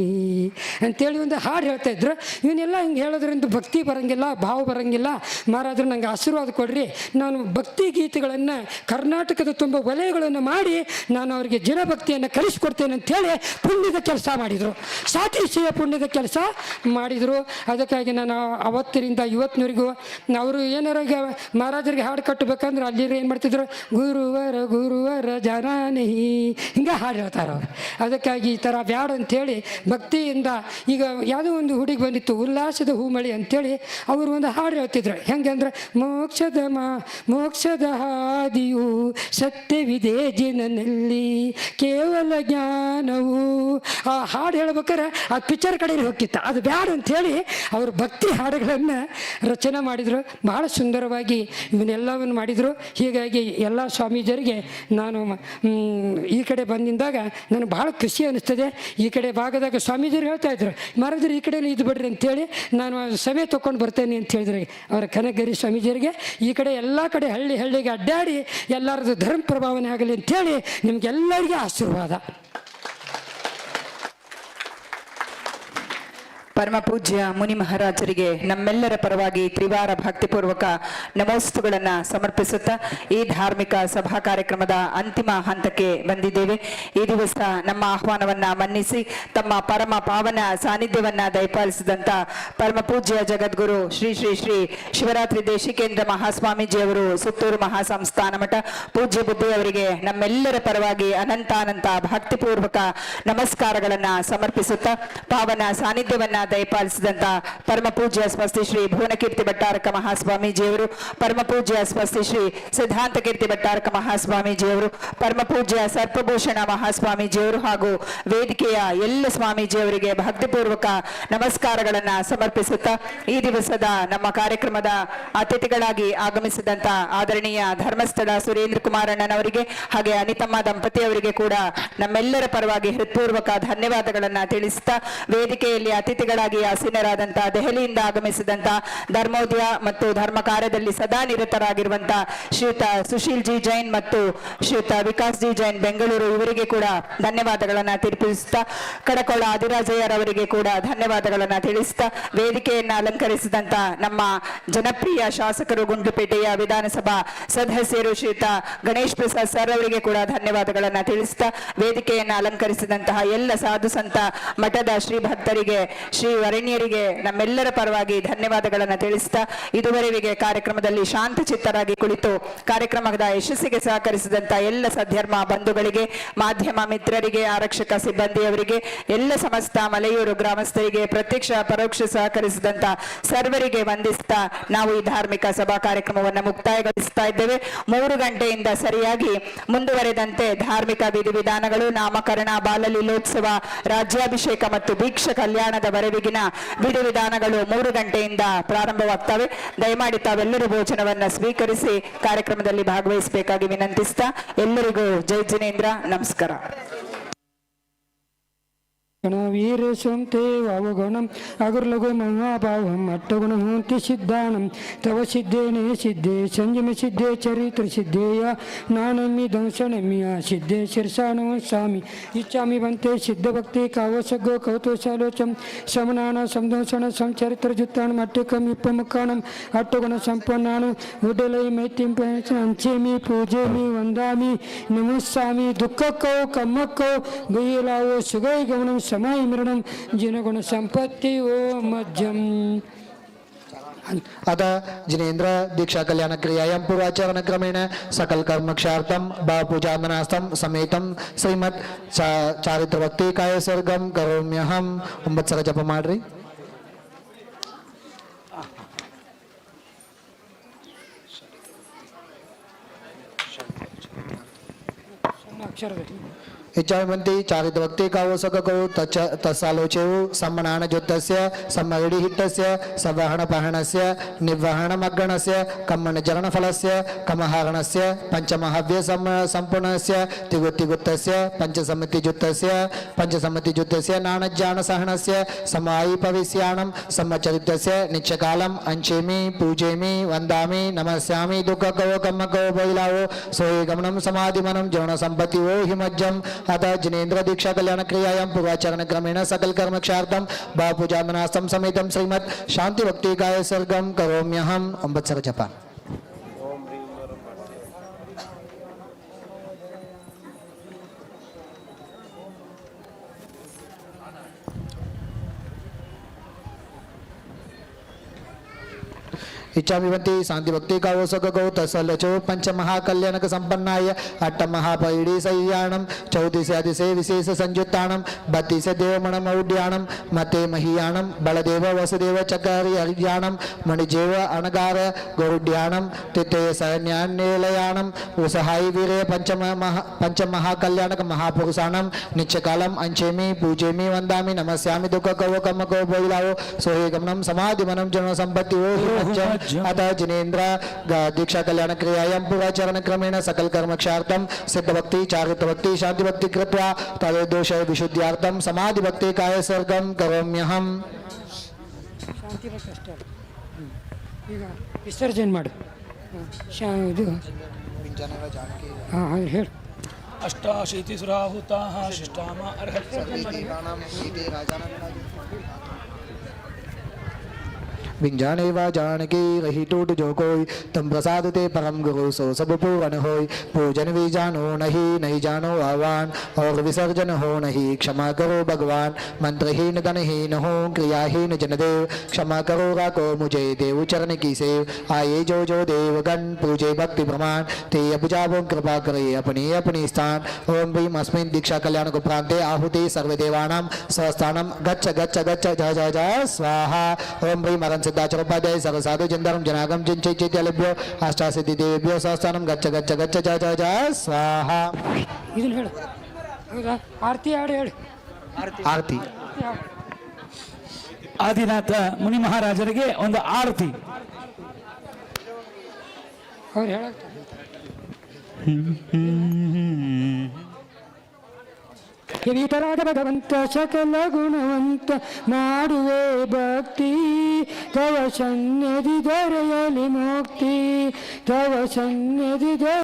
ಅಂತೇಳಿ ಒಂದು ಹಾಡು ಹೇಳ್ತಾ ಇದ್ರು. ಇವನ್ನೆಲ್ಲ ಹಿಂಗೆ ಹೇಳೋದ್ರಿಂದ ಭಕ್ತಿ ಬರಂಗಿಲ್ಲ, ಭಾವ ಬರಂಗಿಲ್ಲ. ಮಾರಾದ್ರೆ ನಂಗೆ ಆಶೀರ್ವಾದ ಕೊಡ್ರಿ. ನಾನು ಭಕ್ತಿ ಗೀತೆಗಳನ್ನು, ಕರ್ನಾಟಕದ ತುಂಬ ವಲಯಗಳನ್ನು ಮಾಡಿ ನಾನು ಅವರಿಗೆ ಜನಭಕ್ತಿಯನ್ನು ಕಲಿಸ್ಕೊಡ್ತೇನೆ ಅಂತೇಳಿ ಪುಣ್ಯದ ಕೆಲಸ ಮಾಡಿದರು. ಸಾತಿಶಯ ಪುಣ್ಯದ ಕೆಲಸ ಮಾಡಿದರು. ಅದಕ್ಕಾಗಿ ನಾನು ಅವತ್ತಿನಿಂದ ಇವತ್ತಿನವರೆಗೂ, ಅವರು ಏನಾರ ಮಹಾರಾಜರಿಗೆ ಹಾಡು ಕಟ್ಟಬೇಕಂದ್ರೆ ಅಲ್ಲಿ ಏನು ಮಾಡ್ತಿದ್ರು? ಗುರುವರ ಗುರುವರ ಜನಾನಹಿ ಹಿಂಗೆ ಹಾಡು ಹೇಳ್ತಾರೆ ಅವ್ರು. ಅದಕ್ಕಾಗಿ ಈ ಥರ ಬ್ಯಾಡ ಅಂಥೇಳಿ ಭಕ್ತಿಯಿಂದ ಈಗ ಯಾವುದೋ ಒಂದು ಹುಡುಗಿ ಬಂದಿತ್ತು, ಉಲ್ಲಾಸದ ಹೂಮಳಿ ಅಂಥೇಳಿ ಅವರು ಒಂದು ಹಾಡು ಹೇಳ್ತಿದ್ರು. ಹೆಂಗೆ ಅಂದ್ರೆ, ಮೋಕ್ಷದ ಮಾ, ಮೋಕ್ಷದ ಹಾದಿಯು ಸತ್ಯವಿದೆ ಜನನಲ್ಲಿ ಕೇವಲ ಜ್ಞಾನವು. ಆ ಹಾಡು ಹೇಳ್ಬೇಕಾರೆ ಆ ಪಿಕ್ಚರ್ ಕಡೆ ಹೋಗ್ತಿತ್ತು. ಅದು ಬ್ಯಾಡ ಅಂಥೇಳಿ ಅವರು ಭಕ್ತಿ ಹಾಡುಗಳನ್ನು ರಚನೆ ಮಾಡಿದರು. ಬಹಳ ಸುಂದರವಾಗಿ ಇವನ್ನೆಲ್ಲವನ್ನು ಮಾಡಿದರು. ಹೀಗಾಗಿ ಎಲ್ಲ ಸ್ವಾಮೀಜಿಯರಿಗೆ ನಾನು ಈ ಕಡೆ ಬಂದಿದ್ದಾಗ ನನಗೆ ಭಾಳ ಖುಷಿ ಅನ್ನಿಸ್ತದೆ. ಈ ಕಡೆ ಭಾಗದಾಗ ಸ್ವಾಮೀಜಿಯರು ಹೇಳ್ತಾ ಇದ್ರು ಮಾರಾದ್ರೆ ಈ ಕಡೆ ಇದು ಬಿಡ್ರಿ ಅಂತೇಳಿ ನಾನು ಸಮಯ ತೊಗೊಂಡು ಬರ್ತೇನೆ ಅಂತ ಹೇಳಿದ್ರೆ. ಅವರ ಕನಗರಿ ಸ್ವಾಮೀಜಿಯರಿಗೆ, ಈ ಕಡೆ ಎಲ್ಲ ಕಡೆ ಹಳ್ಳಿ ಹಳ್ಳಿಗೆ ಅಡ್ಡಾಡಿ, ಎಲ್ಲರದ್ದು ಧರ್ಮ ಪ್ರಭಾವನೆ ಆಗಲಿ ಅಂತೇಳಿ ನಿಮಗೆಲ್ಲರಿಗೆ ಆಶೀರ್ವಾದ. ಪರಮ ಪೂಜ್ಯ ಮುನಿ ಮಹಾರಾಜರಿಗೆ ನಮ್ಮೆಲ್ಲರ ಪರವಾಗಿ ತ್ರಿವಾರ ಭಕ್ತಿಪೂರ್ವಕ ನಮೋಸ್ತುಗಳನ್ನ ಸಮರ್ಪಿಸುತ್ತಾ ಈ ಧಾರ್ಮಿಕ ಸಭಾ ಕಾರ್ಯಕ್ರಮದ ಅಂತಿಮ ಹಂತಕ್ಕೆ ಬಂದಿದ್ದೇವೆ. ಈ ದಿವಸ ನಮ್ಮ ಆಹ್ವಾನವನ್ನ ಮನ್ನಿಸಿ ತಮ್ಮ ಪರಮ ಪಾವನ ಸಾನ್ನಿಧ್ಯವನ್ನ ದಯಪಾಲಿಸಿದಂತ ಪರಮ ಪೂಜ್ಯ ಜಗದ್ಗುರು ಶ್ರೀ ಶ್ರೀ ಶ್ರೀ ಶಿವರಾತ್ರಿ ದೇಶಿಕೇಂದ್ರ ಮಹಾಸ್ವಾಮೀಜಿಯವರು ಸುತ್ತೂರು ಮಹಾಸಂಸ್ಥಾನ ಮಠ ಪೂಜ್ಯ ಬುದ್ಧಿ ಅವರಿಗೆ ನಮ್ಮೆಲ್ಲರ ಪರವಾಗಿ ಅನಂತಾನಂತ ಭಕ್ತಿಪೂರ್ವಕ ನಮಸ್ಕಾರಗಳನ್ನ ಸಮರ್ಪಿಸುತ್ತಾ ಪಾವನ ಸಾನ್ನಿಧ್ಯವನ್ನ ದಯಪಾಲಿಸಿದಂತ ಪರಮ ಪೂಜ್ಯ ಸ್ವಸ್ತಿ ಶ್ರೀ ಭುವನಕೀರ್ತಿ ಭಟ್ಟಾರಕ ಮಹಾಸ್ವಾಮೀಜಿಯವರು, ಪರಮ ಪೂಜ್ಯ ಸ್ವಸ್ತಿ ಶ್ರೀ ಸಿದ್ಧಾಂತ ಕೀರ್ತಿ ಭಟ್ಟಾರಕ ಮಹಾಸ್ವಾಮೀಜಿಯವರು, ಪರಮ ಪೂಜ್ಯ ಸರ್ಪಭೂಷಣ ಮಹಾಸ್ವಾಮೀಜಿಯವರು ಹಾಗೂ ವೇದಿಕೆಯ ಎಲ್ಲ ಸ್ವಾಮೀಜಿಯವರಿಗೆ ಭಕ್ತಿಪೂರ್ವಕ ನಮಸ್ಕಾರಗಳನ್ನ ಸಮರ್ಪಿಸುತ್ತಾ ಈ ದಿವಸದ ನಮ್ಮ ಕಾರ್ಯಕ್ರಮದ ಅತಿಥಿಗಳಾಗಿ ಆಗಮಿಸಿದಂತ ಆದರಣೀಯ ಧರ್ಮಸ್ಥಳ ಸುರೇಂದ್ರ ಕುಮಾರಣ್ಣನವರಿಗೆ ಹಾಗೆ ಅನಿತಮ್ಮ ದಂಪತಿಯವರಿಗೆ ಕೂಡ ನಮ್ಮೆಲ್ಲರ ಪರವಾಗಿ ಹೃತ್ಪೂರ್ವಕ ಧನ್ಯವಾದಗಳನ್ನ ತಿಳಿಸುತ್ತಾ ವೇದಿಕೆಯಲ್ಲಿ ಅತಿಥಿಗಳಾಗಿ ಆಸೀನರಾದಂತಹ ದೆಹಲಿಯಿಂದ ಆಗಮಿಸಿದಂತ ಧರ್ಮೋದಯ ಮತ್ತು ಧರ್ಮ ಕಾರ್ಯದಲ್ಲಿ ಸದಾ ನಿರತರಾಗಿರುವಂತಹ ಶ್ರೀಯುತ ಸುಶೀಲ್ ಜಿ ಜೈನ್ ಮತ್ತು ಶ್ರೀಯುತ ವಿಕಾಸ್ ಜಿ ಜೈನ್ ಬೆಂಗಳೂರು, ಇವರಿಗೆ ಕೂಡ ಧನ್ಯವಾದಗಳನ್ನ ತಿಳಿಸುತ್ತಾ ಕಡಕೊಳ ಆದಿರಾಜಯ್ಯರವರಿಗೆ ಕೂಡ ಧನ್ಯವಾದಗಳನ್ನ ತಿಳಿಸುತ್ತಾ ವೇದಿಕೆಯನ್ನ ಅಲಂಕರಿಸಿದಂತ ನಮ್ಮ ಜನಪ್ರಿಯ ಶಾಸಕರು ಗುಂಡ್ಲುಪೇಟೆಯ ವಿಧಾನಸಭಾ ಸದಸ್ಯರು ಶ್ರೀಯುತ ಗಣೇಶ್ ಪ್ರಸಾದ್ ಸರ್ ಅವರಿಗೆ ಕೂಡ ಧನ್ಯವಾದಗಳನ್ನ ತಿಳಿಸುತ್ತಾ ವೇದಿಕೆಯನ್ನ ಅಲಂಕರಿಸಿದಂತಹ ಎಲ್ಲ ಸಾಧು ಸಂತ ಮಠದ ಶ್ರೀ ಭಕ್ತರಿಗೆ ಶ್ರೀ ವರಣ್ಯರಿಗೆ ನಮ್ಮೆಲ್ಲರ ಪರವಾಗಿ ಧನ್ಯವಾದಗಳನ್ನು ತಿಳಿಸ್ತಾ ಇದುವರೆಗೆ ಕಾರ್ಯಕ್ರಮದಲ್ಲಿ ಶಾಂತ ಚಿತ್ತರಾಗಿ ಕುಳಿತು ಕಾರ್ಯಕ್ರಮದ ಯಶಸ್ಸಿಗೆ ಸಹಕರಿಸಿದಂತ ಎಲ್ಲ ಸದ್ಧರ್ಮ ಬಂಧುಗಳಿಗೆ, ಮಾಧ್ಯಮ ಮಿತ್ರರಿಗೆ, ಆರಕ್ಷಕ ಸಿಬ್ಬಂದಿಯವರಿಗೆ, ಎಲ್ಲ ಸಮಸ್ತ ಮಲೆಯೂರು ಗ್ರಾಮಸ್ಥರಿಗೆ ಪ್ರತ್ಯಕ್ಷ ಪರೋಕ್ಷ ಸಹಕರಿಸಿದಂತ ಸರ್ವರಿಗೆ ವಂದಿಸ್ತಾ ನಾವು ಈ ಧಾರ್ಮಿಕ ಸಭಾ ಕಾರ್ಯಕ್ರಮವನ್ನು ಮುಕ್ತಾಯಗೊಳಿಸ್ತಾ ಇದ್ದೇವೆ. ಮೂರು ಗಂಟೆಯಿಂದ ಸರಿಯಾಗಿ ಮುಂದುವರೆದಂತೆ ಧಾರ್ಮಿಕ ವಿಧಿವಿಧಾನಗಳು, ನಾಮಕರಣ, ಬಾಲಲೀಲೋತ್ಸವ, ರಾಜ್ಯಾಭಿಷೇಕ ಮತ್ತು ಭೀಕ್ಷ ಕಲ್ಯಾಣದವರೆವಿಗಿನ ವಿಧಿವಿಧಾನಗಳು ಮೂರು ಗಂಟೆಯಿಂದ ಪ್ರಾರಂಭವಾಗ್ತವೆ. ದಯಮಾಡಿ ತಾವೆಲ್ಲರೂ ಭೋಜನವನ್ನ ಸ್ವೀಕರಿಸಿ ಕಾರ್ಯಕ್ರಮದಲ್ಲಿ ಭಾಗವಹಿಸಬೇಕಾಗಿ ವಿನಂತಿಸ್ತಾ, ಎಲ್ಲರಿಗೂ ಜೈ ಜಿನೇಂದ್ರ, ನಮಸ್ಕಾರ. गणवीरेशं ते वावगुणम् अगुर्लघुमहाभावम् अट्टगुणमूर्तिसिद्धानं तव सिद्धे ने सिद्धे सिद्धेय चरित्रसिद्धेया नानमि दंशनमिया सिद्धे शिरसा नमस्सामि इच्छामि भन्ते सिद्धभक्ति, कावसगो कौतुशालोचं समनान संदंशन संचरित्रजुत्तानम् अट्टकम् इप्पमुखाणम् अट्टगुणसम्पन्नानु उडलै मैत्रीं पंचेमि पूजेमि, वन्दामि नमस्सामि दुःखकौ कम्मकौ गुयिलावो सुगै गमनं ಪೂಜೇಮಿ ವಂದಾಮಿ ನಮಸ್ಸಾಮಿ ದುಃಖಕ್ಕೋ ಕಮ್ಮಕ್ಕೋ ಬೈಲಾವೋ ಸುಗೈ ಗಮನಂ ಸಮಯ ಮರಣಂ ಜಿನಗುಣ ಸಂಪತ್ತಿ ಓ ಮಜ್ಜಂ अतः जिनेन्द्र दीक्षा कल्याण क्रियायां पूर्वाचरण क्रमेण सकल कर्म क्षार्थम भाव पूजामनास्तम समेतम श्रीमद चा- चारित्र भक्ति काय सर्गम करोम्यहम ಒಂಬತ್ತು ಸಲ ಜಪ ಮಾಡ್ರಿ इच्छामंती चारित भक्ति का हो सको तत्सालोचय सम्मनान ज्योतस्य सम्मगड़ी हितस्य सवहन पहणस्य निर्वहणमग्रणस्य कम्मन जरणफलस्य कमहरणस्य पंचमहव्य सम्पूर्णस्य तिगुत्तिगुत्तस्य पञ्चसमितिजुत्तस्य पञ्चसमितिजुत्तस्य नानज्ञानसहनस्य समायि भविष्याणं सम्मचरितस्य नित्यकालम् अञ्चेमि पूजेमि वन्दामि नमस्यामि दुःखकवो कम्मकवो बैलावो सोये गमनं समाधिमनं जनसम्पत्तिवो हिमज्जं अतः जिनेन्द्र दीक्षा कल्याण क्रियायां पूर्वाचरण क्रमेण सकल कर्म क्षार्थम भावपूजामनास्तं समेतम श्रीमद शांति भक्ति गाय सर्गम करोम्यहम् ఇచ్చామివంతి శాంతి భక్తి కౌసకౌ తసలచో పంచమహాకళ్యాణక సంపన్నాయ అట్టమహాపైడి సయ్యాణం చౌదిశ అతిశే విశేష సంయుత్తానం బతిశ దేవమణం ఔడ్యాణం మతే మహీయాణం బలదేవ వసుదేవ చకారి అర్యాణం మణిజేవ అణగార గౌడ్యాణం తితే సన్యాన్నిలయాణం ఉసహాయి వీరే పంచమ మహా పంచమహాకళ్యాణక మహాపురుషాణం నిత్యకాలం అంచేమి పూజేమి వందామి నమస్యామి దుఃఖ కవ కమ్మ కవ బోయిలావో సోహే గమనం సమాధి మనం జన సంపత్తి ఓ अतः जिनेन्द्र ग- दीक्षा कल्याण क्रियायां पूर्वाचरण क्रमेण सकल कर्मक्षार्थं सिद्धभक्ति चारित्रभक्ति शान्तिभक्ति कृत्वा तदोष विशुद्ध्यार्थं समाधिभक्ति काय सर्गं करोम्यहम् ಶಾಂತಿ ಭಕ್ತಿ ಅಷ್ಟೇ ಹ್ಮ್. ಈಗ ವಿಸರ್ಜನೆ ಮಾಡು ಹ್ಮ್. ಶಾ ಇದು ಹಾಂ ಹಾಂ ಹೇಳು अष्टाशीतिसुराहुताः शिष्टाम अर्हति विंजाने वा जानकी रही टूट जो कोई। तुम प्रसाद ते परम गुरु सो सब पूर्ण होय पूजन भी जानो नहीं नहीं जानो आह्वान और विसर्जन हो नहीं, क्षमा करो भगवान। मंत्रहीन, धनहीन हो, क्रियाहीन जनदेव। क्षमा करो राको मुझे, देव चरण की सेव। आए जो जो देवगण पूजे भक्ति प्रमाण। ते अबुजाबो कृपा करे अपने अपने स्थान। ओम भीम अस्मिन् दीक्षा कल्याण को प्रांते आहुति सर्वदेवानां स्वस्थानं। गच्छ गच्छ गच्छ, जय जय जय, स्वाहा। ओम भीम अरन सिद्धाचरोपाध्याय सर्वसाधु जंदरम जनागम जिन चैत्यलेभ्यो अष्टासिद्धि देवेभ्यो स्वस्थानं गच्छ गच्छ गच्छ जय जय जय स्वाहा ಇದನ್ನು ಹೇಳು ಹೌದಾ ಆರತಿ ಹಾಡು ಹೇಳು आरती ಆರತಿ ಹಾಡು ಆದಿನಾಥ ಮುನಿ ಮಹಾರಾಜರಿಗೆ ಒಂದು ಆರತಿ ಅವ್ರು ಹೇಳಾಕ್ತಾರೆ ವಿತರಾದ ಭಗವಂತ ಸಕಲ ಗುಣವಂತ ಮಾಡುವೆ ಭಕ್ತಿ ತವ ಸನ್ನಿಧಿ ದೊರೆಯಲಿ ಮುಕ್ತಿ ತವ ಸನ್ನಿಧಿ ದೊರೆ